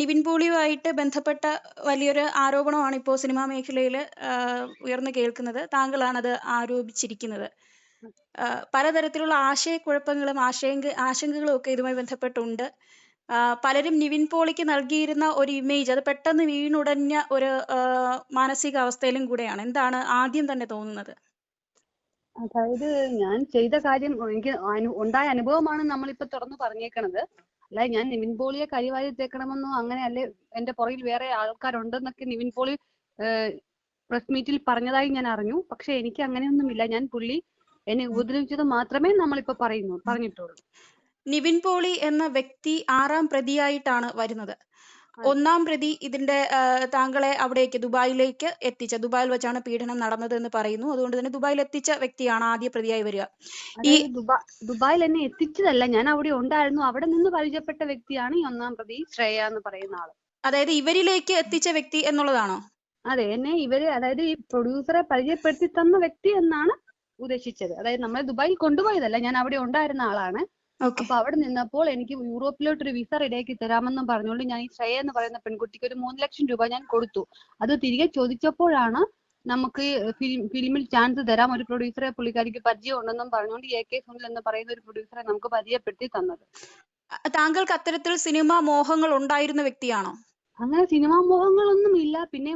നിവിൻ പോളിയുമായിട്ട് ബന്ധപ്പെട്ട വലിയൊരു ആരോപണമാണ് ഇപ്പോൾ സിനിമാ മേഖലയിൽ ഉയർന്നു കേൾക്കുന്നത്. താങ്കളാണത് ആരോപിച്ചിരിക്കുന്നത്. പലതരത്തിലുള്ള ആശയക്കുഴപ്പങ്ങളും ആശയങ്ക ആശങ്കകളും ഒക്കെ ഇതുമായി ബന്ധപ്പെട്ടുണ്ട്. പലരും നിവിൻ പോളിക്ക് നൽകിയിരുന്ന ഒരു ഇമേജ് അത് പെട്ടെന്ന് വീണുടഞ്ഞ ഒരു മാനസിക മാനസികാവസ്ഥയിലും കൂടെയാണ്. എന്താണ് ആദ്യം തന്നെ തോന്നുന്നത്? അതായത് ഞാൻ ചെയ്ത കാര്യം എനിക്ക് ഉണ്ടായ അനുഭവമാണ് നമ്മളിപ്പോ തുറന്നു പറഞ്ഞേക്കണത്. അല്ലാതെ ഞാൻ നിവിൻ പോളിയെ കരിവാരി തേക്കണമെന്നോ അങ്ങനെ അല്ലെ എന്റെ പുറകിൽ വേറെ ആൾക്കാരുണ്ടെന്നൊക്കെ നിവിൻ പോളി പ്രസ് മീറ്റിൽ പറഞ്ഞതായി ഞാൻ അറിഞ്ഞു. പക്ഷെ എനിക്ക് അങ്ങനെയൊന്നുമില്ല. ഞാൻ പുള്ളി എന്നെ ഉപദ്രവിച്ചത് മാത്രമേ നമ്മളിപ്പോ പറയുന്നു പറഞ്ഞിട്ടുള്ളൂ. നിവിൻ പോളി എന്ന വ്യക്തി ആറാം പ്രതിയായിട്ടാണ് വരുന്നത്. ഒന്നാം പ്രതി ഇതിന്റെ താങ്കളെ അവിടേക്ക് ദുബായിലേക്ക് എത്തിച്ച ദുബായിൽ വെച്ചാണ് പീഡനം നടന്നത് എന്ന് പറയുന്നു. അതുകൊണ്ട് തന്നെ ദുബായിൽ എത്തിച്ച വ്യക്തിയാണ് ആദ്യ പ്രതിയായി വരിക. ഈ ദുബായിൽ എന്നെ എത്തിച്ചതല്ല. ഞാൻ അവിടെ ഉണ്ടായിരുന്നു. അവിടെ നിന്ന് പരിചയപ്പെട്ട വ്യക്തിയാണ് ഈ ഒന്നാം പ്രതി ശ്രേയ എന്ന് പറയുന്ന ആൾ. അതായത് ഇവരിലേക്ക് എത്തിച്ച വ്യക്തി എന്നുള്ളതാണോ? അതെ എന്നെ ഇവർ അതായത് ഈ പ്രൊഡ്യൂസറെ പരിചയപ്പെടുത്തി തന്ന വ്യക്തി എന്നാണ് ഉദ്ദേശിച്ചത്. അതായത് നമ്മളെ ദുബായിൽ കൊണ്ടുപോയതല്ല. ഞാൻ അവിടെ ഉണ്ടായിരുന്ന ആളാണ്. ഓക്കെ. അപ്പൊ അവിടെ നിന്നപ്പോൾ എനിക്ക് യൂറോപ്പിലോട്ട് ഒരു വിസ റെഡിയാക്കി തരാമെന്നും പറഞ്ഞുകൊണ്ട് ഞാൻ ഈ ശ്രേയ എന്ന് പറയുന്ന പെൺകുട്ടിക്ക് ഒരു മൂന്ന് ലക്ഷം രൂപ ഞാൻ കൊടുത്തു. അത് തിരികെ ചോദിച്ചപ്പോഴാണ് നമുക്ക് ഫിലിം ഫിലിമിൽ ചാൻസ് തരാം ഒരു പ്രൊഡ്യൂസറെ പുള്ളിക്കാരിക്ക് പരിചയം ഉണ്ടെന്നും പറഞ്ഞുകൊണ്ട് എ കെ സുനിൽ എന്ന് പറയുന്ന ഒരു പ്രൊഡ്യൂസറെ നമുക്ക് പരിചയപ്പെടുത്തി തന്നത്. താങ്കൾക്ക് അത്തരത്തിൽ സിനിമാ മോഹങ്ങൾ ഉണ്ടായിരുന്ന വ്യക്തിയാണോ? അങ്ങനെ സിനിമാ മോഹങ്ങളൊന്നും ഇല്ല. പിന്നെ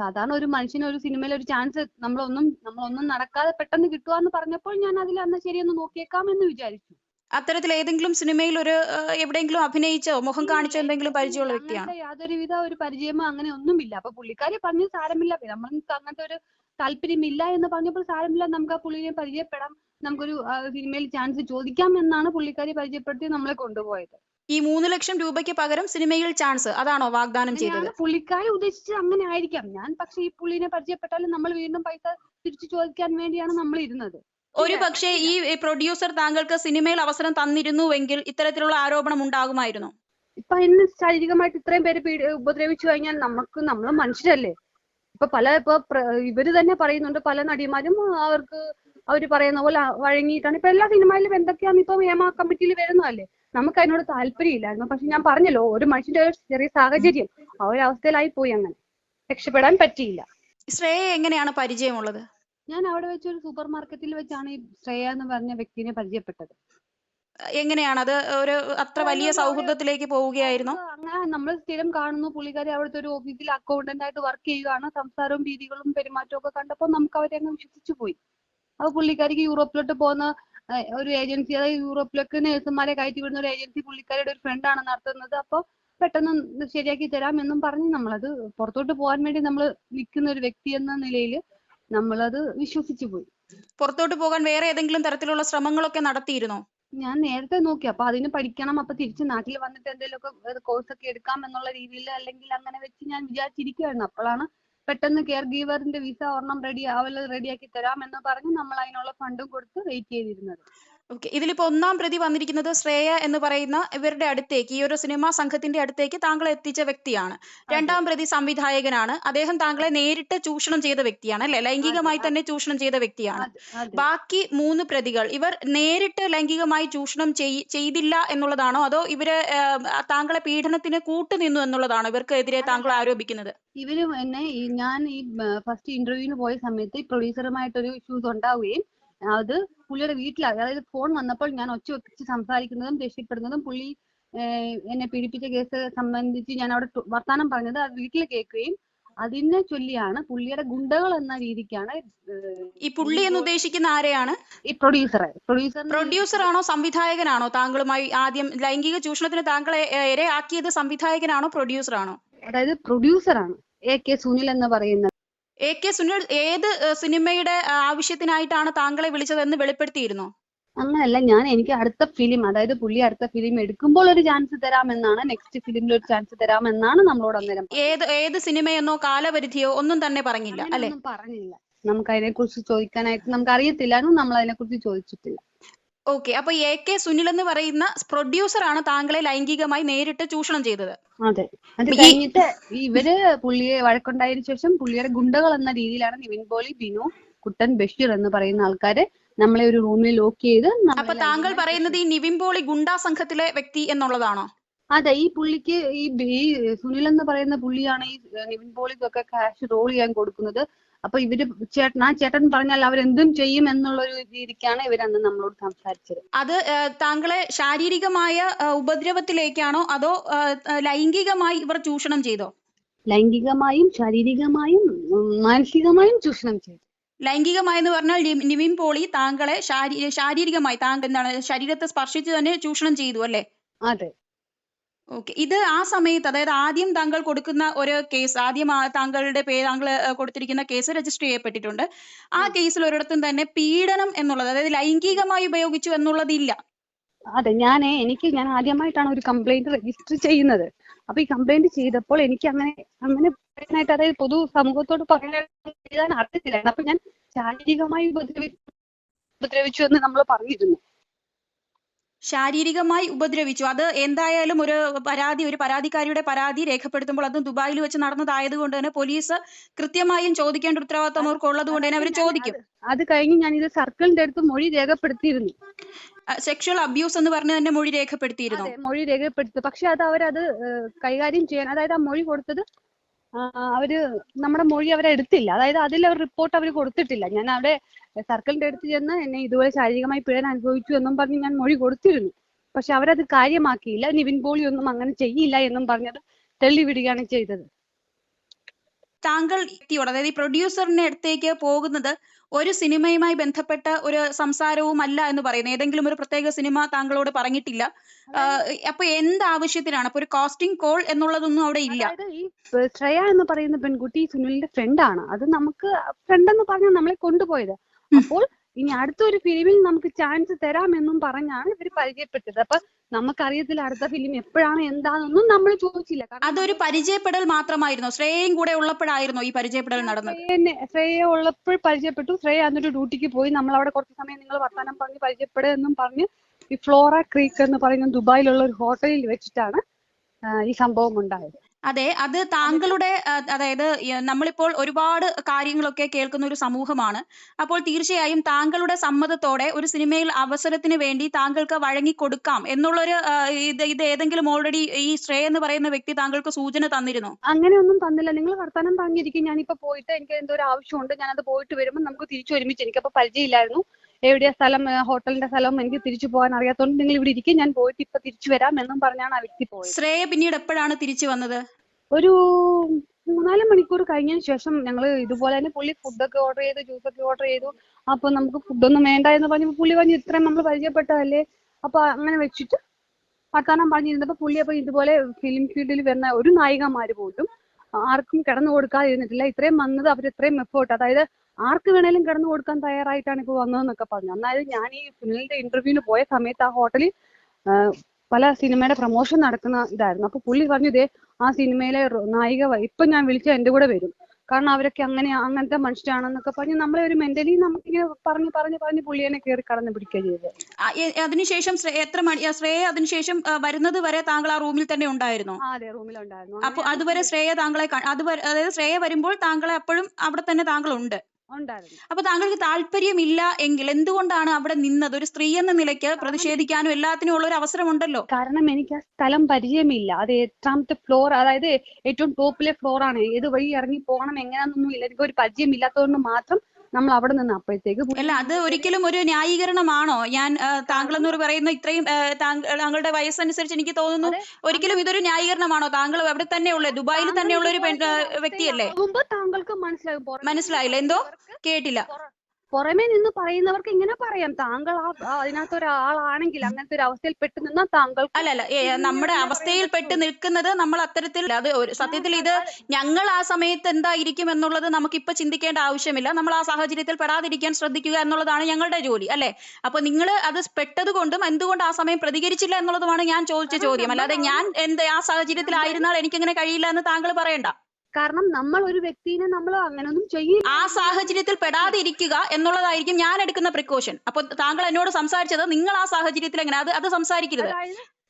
സാധാരണ ഒരു മനുഷ്യന് ഒരു സിനിമയിൽ ഒരു ചാൻസ് നമ്മളൊന്നും നമ്മളൊന്നും നടക്കാതെ പെട്ടെന്ന് കിട്ടുവാന്ന് പറഞ്ഞപ്പോൾ ഞാൻ അതിൽ അന്ന് ശരിയൊന്ന് നോക്കിയേക്കാം എന്ന് വിചാരിച്ചു. അത്തരത്തിൽ ഏതെങ്കിലും സിനിമയിൽ ഒരു എവിടെയെങ്കിലും അഭിനയിച്ചോ മുഖം കാണിച്ചോ എന്തെങ്കിലും പരിചയമുള്ള വ്യക്തിയാണ് യാതൊരുവിധ ഒരു പരിചയമോ അങ്ങനെ ഒന്നുമില്ല. അപ്പൊ പുള്ളിക്കാരി പറഞ്ഞു സാരമില്ല നമ്മൾക്ക് അങ്ങനത്തെ ഒരു താല്പര്യമില്ല എന്ന് പറഞ്ഞപ്പോൾ സാരമില്ല നമുക്ക് ആ പുള്ളിനെ പരിചയപ്പെടാം. നമുക്കൊരു സിനിമയിൽ ചാൻസ് ചോദിക്കാം എന്നാണ് പുള്ളിക്കാരി പരിചയപ്പെടുത്തി നമ്മളെ കൊണ്ടുപോയത്. ഈ മൂന്ന് ലക്ഷം രൂപയ്ക്ക് പകരം സിനിമയിൽ ചാൻസ് അതാണോ വാഗ്ദാനം ചെയ്തത്? പുള്ളിക്കാരി ഉദ്ദേശിച്ചത് അങ്ങനെ ആയിരിക്കാം. ഞാൻ പക്ഷെ ഈ പുള്ളിനെ പരിചയപ്പെട്ടാലും നമ്മൾ വീണ്ടും പൈസ തിരിച്ചു ചോദിക്കാൻ വേണ്ടിയാണ് നമ്മൾ ഇരുന്നത്. ഒരു പക്ഷേ ഈ പ്രൊഡ്യൂസർ താങ്കൾക്ക് സിനിമയിൽ അവസരം തന്നിരുന്നുവെങ്കിൽ ഇത്തരത്തിലുള്ള ആരോപണം ഉണ്ടാകുമായിരുന്നു ഇപ്പൊ എന്നെ ശാരീരികമായിട്ട് ഇത്രയും പേര് ഉപദ്രവിച്ചു കഴിഞ്ഞാൽ നമുക്ക് നമ്മൾ മനുഷ്യരല്ലേ. ഇപ്പൊ പല ഇപ്പൊ ഇവർ തന്നെ പറയുന്നുണ്ട് പല നടിമാരും അവർക്ക് അവർ പറയുന്ന പോലെ വഴങ്ങിയിട്ടാണ് ഇപ്പൊ എല്ലാ സിനിമയിലും എന്തൊക്കെയാണ് ഇപ്പൊ ഹേമ കമ്മിറ്റിയിൽ വരുന്നതല്ലേ. നമുക്ക് അതിനോട് താല്പര്യമില്ലായിരുന്നു. പക്ഷെ ഞാൻ പറഞ്ഞല്ലോ ഒരു മനുഷ്യന്റെ ഒരു ചെറിയ സാഹചര്യം ആ ഒരു അവസ്ഥയിലായി പോയി അങ്ങനെ. രക്ഷപ്പെടാൻ പറ്റിയില്ല. ശ്രേയ എങ്ങനെയാണ് പരിചയമുള്ളത്? ഞാൻ അവിടെ വെച്ച് ഒരു സൂപ്പർ മാർക്കറ്റിൽ വെച്ചാണ് ഈ ശ്രേയ എന്ന് പറഞ്ഞ വ്യക്തിനെ പരിചയപ്പെട്ടത്. എങ്ങനെയാണ് അത് ഒരു അത്ര വലിയ സൗഹൃദത്തിലേക്ക് പോവുകയായിരുന്നു അങ്ങനെ നമ്മൾ സ്ഥിരം കാണുന്നു പുള്ളിക്കാരി അവിടുത്തെ ഒരു ഓഫീസിൽ അക്കൗണ്ടന്റ് ആയിട്ട് വർക്ക് ചെയ്യുകയാണ്. സംസാരവും രീതികളും പെരുമാറ്റവും ഒക്കെ കണ്ടപ്പോൾ നമുക്ക് അവരെ അങ്ങ് വിശ്വസിച്ചു പോയി. അപ്പൊ പുള്ളിക്കാരിക്ക് യൂറോപ്പിലോട്ട് പോകുന്ന ഒരു ഏജൻസി അതായത് യൂറോപ്പിലേക്ക് നഴ്സുമാരെ കയറ്റി വിടുന്ന ഒരു ഏജൻസി പുള്ളിക്കാരിയുടെ ഒരു ഫ്രണ്ട് ആണ് നടത്തുന്നത്. അപ്പോൾ പെട്ടെന്ന് ശരിയാക്കി തരാം എന്നും പറഞ്ഞ് നമ്മളത് പുറത്തോട്ട് പോകാൻ വേണ്ടി നമ്മൾ നിൽക്കുന്ന ഒരു വ്യക്തി എന്ന നിലയിൽ നമ്മളത് വിശ്വസിച്ചു പോയി. പുറത്തോട്ട് പോകാൻ വേറെ ഏതെങ്കിലും തരത്തിലുള്ള ശ്രമങ്ങളൊക്കെ നടത്തിയിരുന്നോ? ഞാൻ നേരത്തെ നോക്കി അപ്പൊ അതിന് പഠിക്കണം അപ്പൊ തിരിച്ച് നാട്ടിൽ വന്നിട്ട് എന്തെങ്കിലുമൊക്കെ കോഴ്സ് ഒക്കെ എടുക്കാം എന്നുള്ള രീതിയിൽ അല്ലെങ്കിൽ അങ്ങനെ വെച്ച് ഞാൻ വിചാരിച്ചിരിക്കുകയായിരുന്നു അപ്പോഴാണ് പെട്ടെന്ന് കെയർ ഗീവറിന്റെ വിസ ഒരെണ്ണം റെഡി റെഡിയാക്കി തരാം എന്ന് പറഞ്ഞ് നമ്മൾ അതിനുള്ള ഫണ്ടും കൊടുത്ത് വെയിറ്റ് ചെയ്തിരുന്നത് ഓക്കെ ഇതിലിപ്പോ ഒന്നാം പ്രതി വന്നിരിക്കുന്നത് ശ്രേയ എന്ന് പറയുന്ന ഇവരുടെ അടുത്തേക്ക് ഈ ഒരു സിനിമാ സംഘത്തിന്റെ അടുത്തേക്ക് താങ്കളെ എത്തിച്ച വ്യക്തിയാണ്. അതെ രണ്ടാം പ്രതി സംവിധായകനാണ്. അദ്ദേഹം താങ്കളെ നേരിട്ട് ചൂഷണം ചെയ്ത വ്യക്തിയാണ് അല്ലെ? അതെ ലൈംഗികമായി തന്നെ ചൂഷണം ചെയ്ത വ്യക്തിയാണ്. അതെ അതെ ബാക്കി മൂന്ന് പ്രതികൾ ഇവർ നേരിട്ട് ലൈംഗികമായി ചൂഷണം ചെയ് ചെയ്തില്ല എന്നുള്ളതാണോ അതോ ഇവർ ഏഹ്, താങ്കളെ പീഡനത്തിന് കൂട്ടുനിന്നു എന്നുള്ളതാണോ ഇവർക്കെതിരെ താങ്കൾ ആരോപിക്കുന്നത്? ഇവർ എന്നെ ഈ ഞാൻ ഈ ഫസ്റ്റ് ഇന്റർവ്യൂവിന് പോയ സമയത്ത് ഈ പ്രൊഡ്യൂസറുമായിട്ടൊരു ഇഷ്യൂസ് ഉണ്ടാവുകയും അത് പുള്ളിയുടെ വീട്ടിലാണ് അതായത് ഫോൺ വന്നപ്പോൾ ഞാൻ ഒച്ച ഒച്ച സംസാരിക്കുന്നതും ദേഷ്യപ്പെടുന്നതും പുള്ളി എന്നെ പീഡിപ്പിച്ച കേസ് സംബന്ധിച്ച് ഞാൻ അവിടെ വർത്താനം പറഞ്ഞത് അത് വീട്ടിൽ കേൾക്കുകയും അതിനെ ചൊല്ലിയാണ് പുള്ളിയുടെ ഗുണ്ടകൾ എന്ന രീതിക്കാണ് ഈ പുള്ളി എന്ന് ഉദ്ദേശിക്കുന്ന ആരെയാണ്? ഈ പ്രൊഡ്യൂസറെ പ്രൊഡ്യൂസർ ആണോ സംവിധായകനാണോ താങ്കളുമായി ആദ്യം ലൈംഗിക ചൂഷണത്തിന് താങ്കളെ ഇരയാക്കിയത് സംവിധായകനാണോ പ്രൊഡ്യൂസറാണോ അതായത് പ്രൊഡ്യൂസറാണ് എ കെ സുനിൽ എന്ന് പറയുന്നത് എ കെ സുനിൽ ഏത് സിനിമയുടെ ആവശ്യത്തിനായിട്ടാണ് താങ്കളെ വിളിച്ചതെന്ന് വെളിപ്പെടുത്തിയിരുന്നോ? അങ്ങനല്ല ഞാൻ എനിക്ക് അടുത്ത ഫിലിം അതായത് പുള്ളി അടുത്ത ഫിലിം എടുക്കുമ്പോൾ ഒരു ചാൻസ് തരാമെന്നാണ് നെക്സ്റ്റ് ഫിലിമിൽ ഒരു ചാൻസ് തരാമെന്നാണ് നമ്മളോട് അന്നേരം ഏത് ഏത് സിനിമയെന്നോ കാലപരിധിയോ ഒന്നും തന്നെ പറഞ്ഞില്ല അല്ലെ? പറഞ്ഞില്ല നമുക്ക് അതിനെ കുറിച്ച് ചോദിക്കാനായിട്ട് നമുക്ക് അറിയത്തില്ലായിരുന്നു നമ്മൾ അതിനെ കുറിച്ച് ചോദിച്ചിട്ടില്ല ഓക്കെ അപ്പൊ എ കെ സുനിൽ എന്ന് പറയുന്ന പ്രൊഡ്യൂസർ ആണ് താങ്കളെ ലൈംഗികമായി നേരിട്ട് ചൂഷണം ചെയ്തത്. അതെ അത് കഴിഞ്ഞിട്ട് ഇവർ പുള്ളിയെ വഴക്കുണ്ടായതിനു ശേഷം പുള്ളിയുടെ ഗുണ്ടകൾ എന്ന രീതിയിലാണ് നിവിൻ പോളി ബിനു കുട്ടൻ ബഷീർ എന്ന് പറയുന്ന ആൾക്കാരെ നമ്മളെ ഒരു റൂമിൽ ലോക്ക് ചെയ്ത് അപ്പൊ താങ്കൾ പറയുന്നത് ഈ നിവിൻ പോളി ഗുണ്ടാ സംഘത്തിലെ വ്യക്തി എന്നുള്ളതാണോ? അതെ ഈ പുള്ളിക്ക് ഈ ഈ സുനിൽ എന്ന് പറയുന്ന പുള്ളിയാണ് ഈ നിവിൻ പോളിക്കൊക്കെ ക്യാഷ് റോൾ ചെയ്യാൻ കൊടുക്കുന്നത് അപ്പൊ ഇവർ ചേട്ടൻ ആ ചേട്ടൻ പറഞ്ഞാൽ അവരെന്തും ചെയ്യും എന്നുള്ള ഒരു രീതിക്കാണ് ഇവരന്ന് നമ്മളോട് സംസാരിച്ചത്. അത് താങ്കളെ ശാരീരികമായ ഉപദ്രവത്തിലേക്കാണോ അതോ ലൈംഗികമായി ഇവർ ചൂഷണം ചെയ്തോ? ലൈംഗികമായും ശാരീരികമായും മാനസികമായും ചൂഷണം ചെയ്തു. ലൈംഗികമായി എന്ന് പറഞ്ഞാൽ നിവിൻ പോളി താങ്കളെ ശാരീരികമായി താങ്കൾ എന്താണ് ശരീരത്തെ സ്പർശിച്ചു തന്നെ ചൂഷണം ചെയ്തു അല്ലേ? അതെ. ഓക്കെ ഇത് ആ സമയത്ത് അതായത് ആദ്യം താങ്കൾ കൊടുക്കുന്ന ഒരു കേസ് ആദ്യം ആ താങ്കളുടെ പേര് താങ്കൾ കൊടുത്തിരിക്കുന്ന കേസ് രജിസ്റ്റർ ചെയ്യപ്പെട്ടിട്ടുണ്ട്. ആ കേസിൽ ഒരിടത്തും തന്നെ പീഡനം എന്നുള്ളത് അതായത് ലൈംഗികമായി ഉപയോഗിച്ചു എന്നുള്ളതില്ല. അതെ ഞാൻ എനിക്ക് ഞാൻ ആദ്യമായിട്ടാണ് ഒരു കംപ്ലൈന്റ് രജിസ്റ്റർ ചെയ്യുന്നത്. അപ്പൊ ഈ കംപ്ലൈന്റ് ചെയ്തപ്പോൾ എനിക്ക് അങ്ങനെ അങ്ങനെ പറയാനായിട്ട് അതായത് പൊതു സമൂഹത്തോട് പറയാനായിട്ട് അറിയത്തില്ല അപ്പൊ ഞാൻ ശാരീരികമായി ഉപദ്രവിച്ചു ഉപദ്രവിച്ചു എന്ന് നമ്മൾ പറഞ്ഞിരുന്നു. ശാരീരികമായി ഉപദ്രവിച്ചു. അത് എന്തായാലും ഒരു പരാതി ഒരു പരാതിക്കാരിയുടെ പരാതി രേഖപ്പെടുത്തുമ്പോൾ അത് ദുബായിൽ വെച്ച് നടന്നതായതുകൊണ്ട് തന്നെ പോലീസ് കൃത്യമായും ചോദിക്കേണ്ട ഉത്തരവാദിത്തം അവർക്ക് ഉള്ളത് കൊണ്ട് തന്നെ അവർ ചോദിക്കും. അത് കഴിഞ്ഞ് ഞാൻ ഇത് സർക്കിളിന്റെ അടുത്ത് മൊഴി രേഖപ്പെടുത്തിയിരുന്നു. സെക്ഷൽ അബ്യൂസ് എന്ന് പറഞ്ഞ് തന്നെ മൊഴി രേഖപ്പെടുത്തിയിരുന്നു. മൊഴി രേഖപ്പെടുത്തി. പക്ഷെ അത് അവരത് കൈകാര്യം ചെയ്യാൻ അതായത് ആ മൊഴി കൊടുത്തത് അവർ നമ്മുടെ മൊഴി അവരെ എടുത്തില്ല. അതായത് അതിൽ അവർ റിപ്പോർട്ട് അവർ കൊടുത്തിട്ടില്ല. ഞാൻ അവിടെ സർക്കിളിന്റെ അടുത്ത് ചെന്ന് എന്നെ ഇതുപോലെ ശാരീരികമായി പീഡനം അനുഭവിച്ചു എന്നും പറഞ്ഞ് ഞാൻ മൊഴി കൊടുത്തിരുന്നു. പക്ഷെ അവരത് കാര്യമാക്കിയില്ല. നിവിൻ പോളി ഒന്നും അങ്ങനെ ചെയ്യില്ല എന്നും പറഞ്ഞത് തള്ളിവിടുകയാണ് ചെയ്തത്. താങ്കൾ അതായത് ഈ പ്രൊഡ്യൂസറിന്റെ അടുത്തേക്ക് പോകുന്നത് ഒരു സിനിമയുമായി ബന്ധപ്പെട്ട ഒരു സംസാരവും അല്ല എന്ന് പറയുന്നത്. ഏതെങ്കിലും ഒരു പ്രത്യേക സിനിമ താങ്കളോട് പറഞ്ഞിട്ടില്ല. അപ്പൊ എന്ത് ആവശ്യത്തിനാണ് അപ്പൊ ഒരു കോസ്റ്റിംഗ് കോൾ എന്നുള്ളതൊന്നും അവിടെ ഇല്ല. ശ്രേയ എന്ന് പറയുന്ന പെൺകുട്ടി സുനിലിന്റെ ഫ്രണ്ടാണ് അത് നമുക്ക് ഫ്രണ്ട് എന്ന് പറഞ്ഞാൽ നമ്മളെ കൊണ്ടുപോയത്. അപ്പോൾ ഇനി അടുത്തൊരു ഫിലിമിൽ നമുക്ക് ചാൻസ് തരാമെന്നും പറഞ്ഞാണ് ഇവർ പരിചയപ്പെട്ടത്. അപ്പൊ നമുക്കറിയത്തില്ല അടുത്ത ഫിലിം എപ്പോഴാണ് എന്താണെന്നൊന്നും നമ്മൾ ചോദിച്ചില്ല. അതൊരു പരിചയപ്പെടൽ മാത്രമായിരുന്നു. ശ്രേയയും കൂടെ ഉള്ളപ്പോഴായിരുന്നു ഈ പരിചയപ്പെടൽ നടന്നത്. ശ്രേയ ഉള്ളപ്പോൾ പരിചയപ്പെട്ടു. ശ്രേയ എന്നിട്ട് ഡ്യൂട്ടിക്ക് പോയി. നമ്മൾ അവിടെ കുറച്ച് സമയം നിങ്ങൾ വർത്താനം പറഞ്ഞ് പരിചയപ്പെടുക എന്നും പറഞ്ഞ് ഈ ഫ്ലോറ ക്രീക്ക് എന്ന് പറയുന്ന ദുബായിലുള്ള ഒരു ഹോട്ടലിൽ വെച്ചിട്ടാണ് ഈ സംഭവം ഉണ്ടായത്. അതെ അത് താങ്കളുടെ ആ, അതായത് നമ്മളിപ്പോൾ ഒരുപാട് കാര്യങ്ങളൊക്കെ കേൾക്കുന്ന ഒരു സമൂഹമാണ്. അപ്പോൾ തീർച്ചയായും താങ്കളുടെ സമ്മതത്തോടെ ഒരു സിനിമയിൽ അവസരത്തിന് വേണ്ടി താങ്കൾക്ക് വഴങ്ങി വഴങ്ങിക്കൊടുക്കാം എന്നുള്ളൊരു ആ, ഇത് ഇത് ഏതെങ്കിലും ഓൾറെഡി ഈ ശ്രേയ എന്ന് പറയുന്ന വ്യക്തി താങ്കൾക്ക് സൂചന തന്നിരുന്നോ? അങ്ങനെയൊന്നും തന്നില്ല. നിങ്ങൾ വർത്താനം പറഞ്ഞിരിക്കും. ഞാനിപ്പോ പോയിട്ട് എനിക്ക് എന്തോ ഒരു ആവശ്യമുണ്ട്. ഞാനത് പോയിട്ട് വരുമ്പോൾ നമുക്ക് തിരിച്ചു ഒരുമിച്ച് എനിക്കപ്പോ പരിചയമില്ലായിരുന്നു. എവിടെയാ സ്ഥലം ഹോട്ടലിന്റെ സ്ഥലം എനിക്ക് തിരിച്ചു പോകാൻ അറിയാത്തതുകൊണ്ട് നിങ്ങൾ ഇവിടെ ഇരിക്കും. ഞാൻ പോയിട്ട് ഇപ്പൊ തിരിച്ചു വരാം എന്നും പറഞ്ഞാണ് ആ വ്യക്തി പോയത്. ശ്രേയ പിന്നീട് എപ്പോഴാണ് തിരിച്ചു വന്നത്? ഒരു മൂന്നാൽ മണിക്കൂർ കഴിഞ്ഞതിന് ശേഷം ഞങ്ങൾ ഇതുപോലെ തന്നെ പുള്ളി ഫുഡൊക്കെ ഓർഡർ ചെയ്തു ജ്യൂസൊക്കെ ഓർഡർ ചെയ്തു. അപ്പൊ നമുക്ക് ഫുഡൊന്നും വേണ്ട എന്ന് പറഞ്ഞപ്പോൾ പുള്ളി പറഞ്ഞു ഇത്രയും നമ്മൾ പരിചയപ്പെട്ടതല്ലേ? അപ്പൊ അങ്ങനെ വെച്ചിട്ട് വർത്താനം പറഞ്ഞിരുന്നപ്പോ പുള്ളി അപ്പൊ ഇതുപോലെ ഫിലിം ഫീൽഡിൽ വരുന്ന ഒരു നായികമാര് പോലും ആർക്കും കിടന്നു കൊടുക്കാതിരുന്നിട്ടില്ല ഇത്രയും വന്നത് അവർ ഇത്രയും എഫേർട്ട് അതായത് ആർക്ക് വേണേലും കിടന്നു കൊടുക്കാൻ തയ്യാറായിട്ടാണ് ഇപ്പൊ വന്നതെന്നൊക്കെ പറഞ്ഞു. അതായത് ഞാൻ ഈ സുനിലിന്റെ ഇന്റർവ്യൂവിന് പോയ സമയത്ത് ആ ഹോട്ടലിൽ പല സിനിമയുടെ പ്രൊമോഷൻ നടക്കുന്ന ഇതായിരുന്നു. അപ്പൊ പുള്ളി പറഞ്ഞു ഇതേ ആ സിനിമയിലെ നായിക ഇപ്പൊ ഞാൻ വിളിച്ച എന്റെ കൂടെ വരും. കാരണം അവരൊക്കെ അങ്ങനെ അങ്ങനത്തെ മനുഷ്യരാണെന്നൊക്കെ പറഞ്ഞ് നമ്മളെ ഒരു മെന്റലി നമുക്കിങ്ങനെ പറഞ്ഞു പറഞ്ഞു പറഞ്ഞ് പുള്ളിയെ കയറി കടന്നു പിടിക്കുക ചെയ്തത്. അതിനുശേഷം എത്ര മണി ശ്രേയ അതിനുശേഷം വരുന്നത് വരെ താങ്കൾ ആ റൂമിൽ തന്നെ ഉണ്ടായിരുന്നു? അതെ റൂമിൽ ഉണ്ടായിരുന്നു അപ്പൊ അതുവരെ ശ്രേയ താങ്കളെ അതുവരെ അതായത് ശ്രേയ വരുമ്പോൾ താങ്കളെ അപ്പോഴും അവിടെ തന്നെ താങ്കൾ ഉണ്ട് ഉണ്ടായിരുന്നു. അപ്പൊ താങ്കൾക്ക് താല്പര്യമില്ല എങ്കിൽ എന്തുകൊണ്ടാണ് അവിടെ നിന്നത്? ഒരു സ്ത്രീ എന്ന നിലയ്ക്ക് പ്രതിഷേധിക്കാനും എല്ലാത്തിനും ഉള്ള ഒരു അവസരമുണ്ടല്ലോ കാരണം എനിക്ക് ആ സ്ഥലം പരിചയമില്ല. അത് എട്ടാമത്തെ ഫ്ലോർ അതായത് ഏറ്റവും ടോപ്പിലെ ഫ്ലോർ ആണ്. ഏത് വഴി ഇറങ്ങി പോകണം എങ്ങനെയാണെന്നൊന്നും ഇല്ല എനിക്ക് ഒരു പരിചയം ഇല്ലാത്തതുകൊണ്ട് മാത്രം നമ്മൾ അവിടെ നിന്ന് അപ്പോഴത്തേക്ക് അല്ല അത് ഒരിക്കലും ഒരു ന്യായീകരണമാണോ? ഞാൻ താങ്കൾ എന്ന് പറയുന്ന ഇത്രയും താങ്കളുടെ വയസ്സനുസരിച്ച് എനിക്ക് തോന്നുന്നു ഒരിക്കലും ഇതൊരു ന്യായീകരണമാണോ? താങ്കൾ അവിടെ തന്നെയുള്ള ദുബായിൽ തന്നെയുള്ള ഒരു വ്യക്തിയല്ലേ? താങ്കൾക്ക് മനസ്സിലായില്ല. എന്തോ? കേട്ടില്ല. പുറമെ നിന്ന് പറയുന്നവർക്ക് ഇങ്ങനെ പറയാം. താങ്കൾ ആ അതിനകത്ത് ഒരാളാണെങ്കിൽ അങ്ങനത്തെ ഒരു അവസ്ഥയിൽ പെട്ട് നിന്നാൽ താങ്കൾ അല്ലല്ല നമ്മുടെ അവസ്ഥയിൽ പെട്ട് നിൽക്കുന്നത് നമ്മൾ അത്തരത്തിൽ അത് സത്യത്തിൽ ഇത് ഞങ്ങൾ ആ സമയത്ത് എന്തായിരിക്കും എന്നുള്ളത് നമുക്ക് ഇപ്പൊ ചിന്തിക്കേണ്ട ആവശ്യമില്ല. നമ്മൾ ആ സാഹചര്യത്തിൽ പെടാതിരിക്കാൻ ശ്രദ്ധിക്കുക എന്നുള്ളതാണ് ഞങ്ങളുടെ ജോലി അല്ലെ? അപ്പൊ നിങ്ങൾ അത് പെട്ടത് കൊണ്ടും എന്തുകൊണ്ട് ആ സമയം പ്രതികരിച്ചില്ല എന്നുള്ളതുമാണ് ഞാൻ ചോദിച്ച ചോദ്യം. അല്ലാതെ ഞാൻ എന്ത് ആ സാഹചര്യത്തിലായിരുന്നാൽ എനിക്കിങ്ങനെ കഴിയില്ല എന്ന് താങ്കൾ പറയണ്ട. കാരണം നമ്മൾ ഒരു വ്യക്തിനെ നമ്മൾ അങ്ങനൊന്നും ചെയ്യില്ല. ആ സാഹചര്യത്തിൽ പെടാതിരിക്കുക എന്നുള്ളതായിരിക്കും ഞാൻ എടുക്കുന്ന പ്രിക്കോഷൻ അപ്പൊ താങ്കൾ എന്നോട് സംസാരിച്ചത് നിങ്ങൾ ആ സാഹചര്യത്തിൽ എങ്ങനെ? അത് അത് സംസാരിക്കരുത്.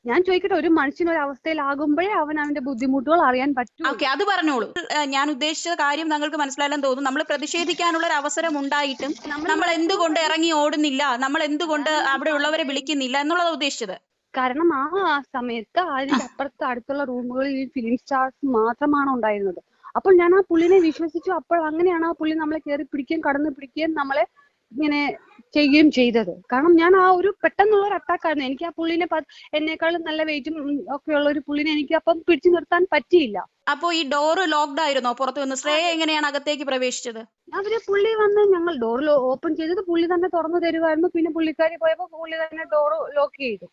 ഞാൻ ചോദിക്കട്ടെ ഒരു മനുഷ്യൻ ഒരു അവസ്ഥയിലാകുമ്പോഴേ അവൻ അവന്റെ ബുദ്ധിമുട്ടുകൾ അറിയാൻ പറ്റും. ഓക്കെ അത് പറഞ്ഞോളൂ. ഞാൻ ഉദ്ദേശിച്ച കാര്യം താങ്കൾക്ക് മനസ്സിലായാലും തോന്നുന്നു. നമ്മൾ പ്രതിഷേധിക്കാനുള്ള ഒരു അവസരം ഉണ്ടായിട്ടും നമ്മൾ എന്തുകൊണ്ട് ഇറങ്ങി ഓടുന്നില്ല? നമ്മൾ എന്തുകൊണ്ട് അവിടെ ഉള്ളവരെ വിളിക്കുന്നില്ല? എന്നുള്ളതാണ് ഉദ്ദേശിച്ചത്. കാരണം ആ സമയത്ത് അതിന്റെ അപ്പുറത്ത് അടുത്തുള്ള റൂമുകളിൽ ഈ ഫിലിം സ്റ്റാർസ് മാത്രമാണ് ഉണ്ടായിരുന്നത്. അപ്പോൾ ഞാൻ ആ പുള്ളിനെ വിശ്വസിച്ചു. അപ്പോൾ അങ്ങനെയാണ് ആ പുള്ളി നമ്മളെ കയറി പിടിക്കുകയും കടന്നു പിടിക്കുകയും നമ്മളെ ഇങ്ങനെ ചെയ്യുകയും ചെയ്തത്. കാരണം ഞാൻ ആ ഒരു പെട്ടെന്നുള്ള ഒരു അറ്റാക്ക് ആയിരുന്നു. എനിക്ക് ആ പുള്ളിനെ എന്നെക്കാളും നല്ല വെയിറ്റും ഒക്കെ ഉള്ള ഒരു പുള്ളിനെ എനിക്ക് അപ്പം പിടിച്ചു നിർത്താൻ പറ്റിയില്ല. അപ്പോ ഈ ഡോറ് ലോക്ക്ഡ് ആയിരുന്നോ? പുറത്തു നിന്ന് ശ്രേയ എങ്ങനെയാണ് അകത്തേക്ക് പ്രവേശിച്ചത്? അവർ പുള്ളി വന്ന് ഞങ്ങൾ ഡോർ ഓപ്പൺ ചെയ്തത് പുള്ളി തന്നെ തുറന്നു തരുമായിരുന്നു പിന്നെ പുള്ളിക്കാരി പോയപ്പോ പുള്ളി തന്നെ ഡോർ ലോക്ക് ചെയ്തു.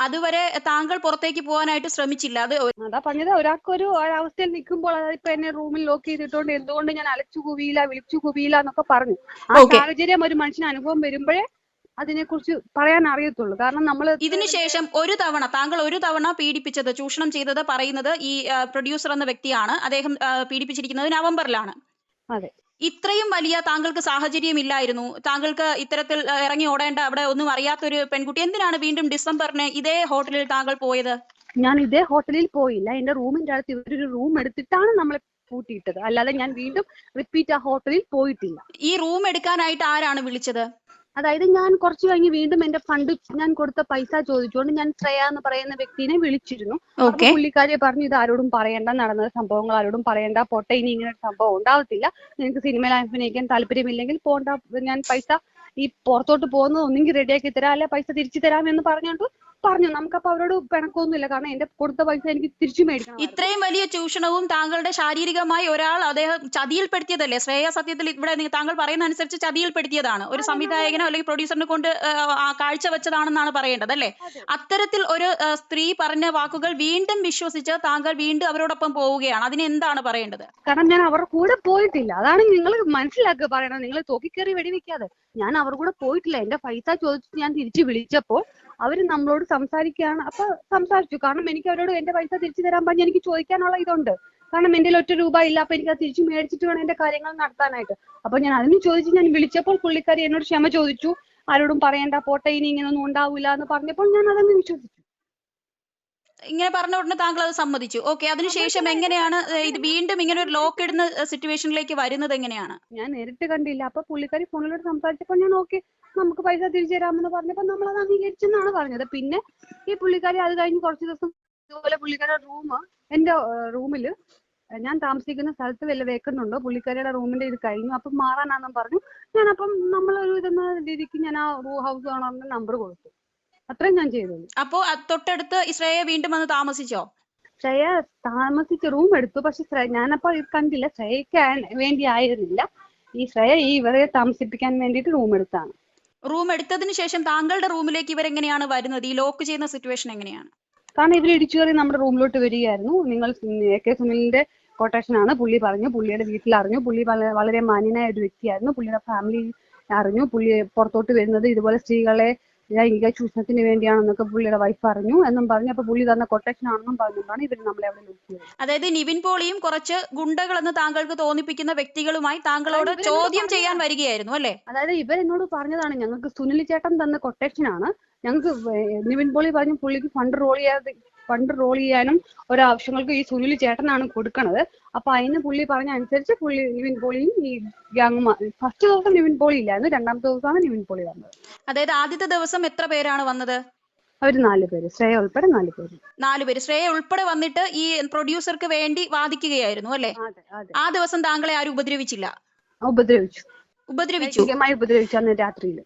അതുവരെ താങ്കൾ പുറത്തേക്ക് പോകാനായിട്ട് ശ്രമിച്ചില്ല. അത് അതാ പറഞ്ഞത്. ഒരാൾക്ക് ഒരു അവസ്ഥയിൽ നിൽക്കുമ്പോൾ അതായത് ഇപ്പൊ എന്നെ റൂമിൽ ലോക്ക് ചെയ്തിട്ടുണ്ട് എന്തുകൊണ്ട് ഞാൻ അലച്ചു കുവിയില്ല വിളിച്ചു കുവിയില്ല എന്നൊക്കെ പറഞ്ഞു. ആ. സാഹചര്യം ഒരു മനുഷ്യന് അനുഭവം വരുമ്പോഴേ അതിനെ കുറിച്ച് പറയാൻ അറിയത്തുള്ളൂ. കാരണം നമ്മൾ ഇതിനുശേഷം ഒരു തവണ താങ്കൾ ഒരു തവണ പീഡിപ്പിച്ചത് ചൂഷണം ചെയ്തത് പറയുന്നത് ഈ പ്രൊഡ്യൂസർ എന്ന വ്യക്തിയാണ്. അദ്ദേഹം പീഡിപ്പിച്ചിരിക്കുന്നത് നവംബറിലാണ്. അതെ. ഇത്രയും വലിയ താങ്കൾക്ക് സാഹചര്യം ഇല്ലായിരുന്നു താങ്കൾക്ക് ഇത്തരത്തിൽ ഇറങ്ങി ഓടേണ്ട അവിടെ ഒന്നും അറിയാത്തൊരു പെൺകുട്ടി. എന്തിനാണ് വീണ്ടും ഡിസംബറിന് ഇതേ ഹോട്ടലിൽ താങ്കൾ പോയത്? ഞാൻ ഇതേ ഹോട്ടലിൽ പോയില്ല. എന്റെ റൂമിന്റെ അടുത്ത് ഇവരൊരു റൂം എടുത്തിട്ടാണ് നമ്മളെ പൂട്ടിയിട്ടത് അല്ലാതെ ഞാൻ വീണ്ടും റിപ്പീറ്റ് ആ ഹോട്ടലിൽ പോയിട്ടില്ല. ഈ റൂം എടുക്കാനായിട്ട് ആരാണ് വിളിച്ചത്? അതായത് ഞാൻ കുറച്ച് കഴിഞ്ഞ് വീണ്ടും എന്റെ ഫണ്ട് ഞാൻ കൊടുത്ത പൈസ ചോദിച്ചുകൊണ്ട് ഞാൻ ശ്രേയ എന്ന് പറയുന്ന വ്യക്തിനെ വിളിച്ചിരുന്നു. ഓക്കെ. പറഞ്ഞു ഇത് ആരോടും പറയണ്ട നടന്ന സംഭവങ്ങൾ ആരോടും പറയണ്ട പോട്ടെ ഇനി ഇങ്ങനെ ഒരു സംഭവം ഉണ്ടാവത്തില്ല. നിനക്ക് സിനിമയിൽ അഭിനയിക്കാൻ താല്പര്യമില്ലെങ്കിൽ പോണ്ട. ഞാൻ പൈസ ഈ പുറത്തോട്ട് പോകുന്നത് ഒന്നെങ്കിൽ റെഡിയാക്കി തരാം. അല്ലെ പൈസ തിരിച്ചു തരാം എന്ന് പറഞ്ഞോണ്ട് പറഞ്ഞു. നമുക്കപ്പോ അവരോട് പിണക്കൊന്നുമില്ല കാരണം എന്റെ കൊടുത്ത പൈസ എനിക്ക് തിരിച്ചു മേടിക്കണം ഇത്രയും വലിയ ചൂഷണവും താങ്കളുടെ ശാരീരികമായി ഒരാൾ അദ്ദേഹം ചതിയിൽപ്പെടുത്തിയതല്ലേ? ശ്രേയ സത്യത്തിൽ ഇവിടെ താങ്കൾ പറയുന്ന അനുസരിച്ച് ചതിയിൽപ്പെടുത്തിയതാണ്. ഒരു സംവിധായകനോ അല്ലെങ്കിൽ പ്രൊഡ്യൂസറിനെ കൊണ്ട് ആ, ആ, കാഴ്ച വെച്ചതാണെന്നാണ് പറയേണ്ടത് അല്ലേ? അത്തരത്തിൽ ഒരു സ്ത്രീ പറഞ്ഞ വാക്കുകൾ വീണ്ടും വിശ്വസിച്ച് താങ്കൾ വീണ്ടും അവരോടൊപ്പം പോവുകയാണ്. അതിന് എന്താണ് പറയേണ്ടത്? കാരണം ഞാൻ അവരുടെ കൂടെ പോയിട്ടില്ല. അതാണ് നിങ്ങൾ മനസ്സിലാക്കുക പറയണത്. നിങ്ങൾ തോക്കിക്കേറി വെടിവെക്കാതെ. ഞാൻ അവരുടെ കൂടെ പോയിട്ടില്ല. എന്റെ പൈസ ചോദിച്ചിട്ട് ഞാൻ തിരിച്ചു വിളിച്ചപ്പോൾ അവർ നമ്മളോട് സംസാരിക്കുകയാണ് അപ്പൊ സംസാരിച്ചു. കാരണം എനിക്ക് അവരോട് എന്റെ പൈസ തിരിച്ചു തരാൻ പറഞ്ഞ് എനിക്ക് ചോദിക്കാനുള്ള ഇതുണ്ട്. കാരണം എന്റെ ഒറ്റ രൂപ ഇല്ല. അപ്പൊ എനിക്ക് അത് തിരിച്ചു മേടിച്ചിട്ട് വേണം എന്റെ കാര്യങ്ങൾ നടത്താനായിട്ട്. അപ്പൊ ഞാൻ അതിന് ചോദിച്ച് ഞാൻ വിളിച്ചപ്പോൾ പുള്ളിക്കാരി എന്നോട് ക്ഷമ ചോദിച്ചു. ആരോടും പറയണ്ട. പോട്ടെ ഇനി ഇങ്ങനൊന്നും ഉണ്ടാവില്ല എന്ന് പറഞ്ഞപ്പോൾ ഞാൻ അതങ്ങ് വിശ്വസിച്ചു. ഇങ്ങനെ പറഞ്ഞ ഉടനെ താങ്കൾ അത് സമ്മതിച്ചു. ഓക്കെ അതിനുശേഷം എങ്ങനെയാണ് ഇത് വീണ്ടും ഇങ്ങനെ ഒരു ലോക്ക് ഇടുന്ന സിറ്റുവേഷനിലേക്ക് വരുന്നത് എങ്ങനെയാണ്? ഞാൻ നേരിട്ട് കണ്ടില്ല. അപ്പൊ പുള്ളിക്കാരി ഫോണിലോട്ട് സംസാരിച്ചപ്പോൾ ഞാൻ ഓക്കെ നമുക്ക് പൈസ തിരിച്ചു തരാമെന്ന് പറഞ്ഞപ്പോൾ നമ്മൾ അത് അംഗീകരിച്ചെന്നാണ് പറഞ്ഞത്. പിന്നെ ഈ പുള്ളിക്കാരി അത് കഴിഞ്ഞ് കുറച്ച് ദിവസം ഇതുപോലെ പുള്ളിക്കാരുടെ റൂം എന്റെ റൂമിൽ ഞാൻ താമസിക്കുന്ന സ്ഥലത്ത് വല്ല വെക്കുന്നുണ്ടോ പുള്ളിക്കാരിയുടെ റൂമിന്റെ ഇത് കഴിഞ്ഞു. അപ്പം മാറാനാന്നും പറഞ്ഞു. ഞാൻ അപ്പം നമ്മളൊരു ഇതെന്ന രീതിക്ക് ഞാൻ ആ റൂ ഹൗസ് ഓണറിന്റെ നമ്പർ കൊടുത്തു. അത്രയും ഞാൻ ചെയ്തുള്ളൂ. അപ്പോ തൊട്ടടുത്ത് ശ്രേയ വീണ്ടും വന്ന് താമസിച്ചോ? ശ്രേയ താമസിച്ച റൂം എടുത്തു. പക്ഷെ ശ്രേയ ഞാനപ്പോ ഇത് കണ്ടില്ല. ശ്രേയക്ക് വേണ്ടി ആയിരുന്നില്ല ഈ ശ്രേയ ഈ ഇവരെ താമസിപ്പിക്കാൻ വേണ്ടിയിട്ട് റൂം എടുത്താണ്. റൂം എടുത്തതിന് ശേഷം താങ്കളുടെ റൂമിലേക്ക് ഇവരെങ്ങനെയാണ് വരുന്നത്? ഈ ലോക്ക് ചെയ്യുന്ന സിറ്റുവേഷൻ എങ്ങനെയാണ്? കാരണം ഇവർ ഇടിച്ചു കയറി നമ്മുടെ റൂമിലോട്ട് വരികയായിരുന്നു. നിങ്ങൾ എ കെ സുനിലിന്റെ കൊട്ടേഷൻ ആണ്. പുള്ളി പറഞ്ഞു പുള്ളിയുടെ വീട്ടിൽ അറിഞ്ഞു. പുള്ളി വളരെ മാന്യനായ ഒരു വ്യക്തിയായിരുന്നു. പുള്ളിയുടെ ഫാമിലി അറിഞ്ഞു. പുള്ളി പുറത്തോട്ട് വരുന്നത് ഇതുപോലെ സ്ത്രീകളെ ലൈംഗിക ചൂഷണത്തിന് വേണ്ടിയാണെന്നൊക്കെ പുള്ളിയുടെ വൈഫ് പറഞ്ഞു എന്നും പറഞ്ഞു. അപ്പൊ പുള്ളി തന്ന കൊട്ടേഷൻ ആണെന്നും പറഞ്ഞുകൊണ്ടാണ് ഇവർ നമ്മളെ അവിടെ അതായത് നിവിൻ പോളിയും കുറച്ച് ഗുണ്ടകളെന്ന് താങ്കൾക്ക് തോന്നിപ്പിക്കുന്ന വ്യക്തികളുമായി താങ്കളോട് ചോദ്യം ചെയ്യാൻ വരികയായിരുന്നു അല്ലേ? അതായത് ഇവർ എന്നോട് പറഞ്ഞതാണ് ഞങ്ങൾക്ക് സുനിൽ ചേട്ടൻ തന്ന കൊട്ടേഷൻ ആണ്. ഞങ്ങൾക്ക് നിവിൻ പോളി പറഞ്ഞു പുള്ളിക്ക് ഫണ്ട് റോൾ ചെയ്യാതെ ഫണ്ട് റോൾ ചെയ്യാനും ഒരാവശ്യങ്ങൾക്ക് ഈ സുനിൽ ചേട്ടനാണ് കൊടുക്കണത്. അപ്പൊ അതിന് പുള്ളി പറഞ്ഞ അനുസരിച്ച് പുള്ളി നിവിൻ പോളിയും ഈ ഗ്യാങ് ഫസ്റ്റ് ദിവസം നിവിൻ പോളി ഇല്ലായിരുന്നു രണ്ടാമത്തെ ദിവസമാണ് നിവിൻ പോളി വന്നത്. അതായത് ആദ്യത്തെ ദിവസം എത്ര പേരാണ് വന്നത്? അവർ നാല് പേര് ശ്രേയ ഉൾപ്പെടെ നാല് പേര്. നാല് പേര്. ശ്രേയ ഉൾപ്പെടെ വന്നിട്ട് ഈ പ്രൊഡ്യൂസർക്ക് വേണ്ടി വാദിക്കുകയായിരുന്നു അല്ലേ? ആ ദിവസം താങ്കളെ ആരും ഉപദ്രവിച്ചില്ല? ഉപദ്രവിച്ചു. ഉപദ്രവിച്ചു. ഉപദ്രവിച്ചു അന്ന് രാത്രിയിൽ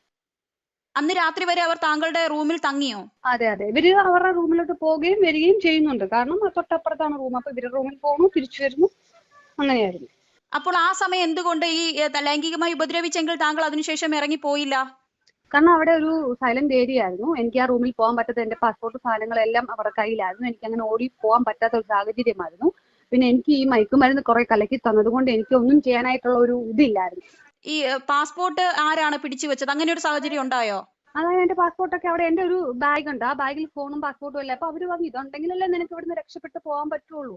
അന്ന് രാത്രി വരെ അവർ താങ്കളുടെ റൂമിൽ തങ്ങിയോ? അതെ അതെ. ഇവർ അവരുടെ റൂമിലോട്ട് പോവുകയും വരികയും ചെയ്യുന്നുണ്ട്. കാരണം തൊട്ടപ്പുറത്താണ് റൂം. അപ്പൊ ഇവരുടെ റൂമിൽ പോകുന്നു തിരിച്ചു വരുന്നു. അങ്ങനെയായിരുന്നു. അപ്പോൾ ആ സമയം എന്തുകൊണ്ട് ഈ ലൈംഗികമായി ഉപദ്രവിച്ചെങ്കിൽ താങ്കൾ അതിനുശേഷം ഇറങ്ങി പോയില്ല? കാരണം അവിടെ ഒരു സൈലന്റ് ഏരിയ ആയിരുന്നു എനിക്ക് ആ റൂമിൽ പോകാൻ പറ്റാത്ത എന്റെ പാസ്പോർട്ട് സാധനങ്ങളെല്ലാം അവരുടെ കയ്യിലായിരുന്നു. എനിക്ക് അങ്ങനെ ഓടി പോകാൻ പറ്റാത്ത ഒരു സാഹചര്യമായിരുന്നു. പിന്നെ എനിക്ക് ഈ മയക്കുമരുന്ന് കുറെ കലക്കി തന്നതുകൊണ്ട് എനിക്ക് ഒന്നും ചെയ്യാനായിട്ടുള്ള ഒരു ഇതില്ലായിരുന്നു. ഈ പാസ്പോർട്ട് ആരാണ് പിടിച്ചു വെച്ചത്? അങ്ങനെ ഒരു സാഹചര്യം ഉണ്ടായോ? അതായത് എന്റെ പാസ്പോർട്ടൊക്കെ അവിടെ എന്റെ ഒരു ബാഗ് ഉണ്ട്. ആ ബാഗിൽ ഫോണും പാസ്പോർട്ടും അല്ല? അപ്പൊ അവർ പറഞ്ഞു ഇതുണ്ടെങ്കിലല്ലേ നിനക്ക് ഇവിടുന്ന് രക്ഷപ്പെട്ട് പോകാൻ പറ്റുള്ളൂ.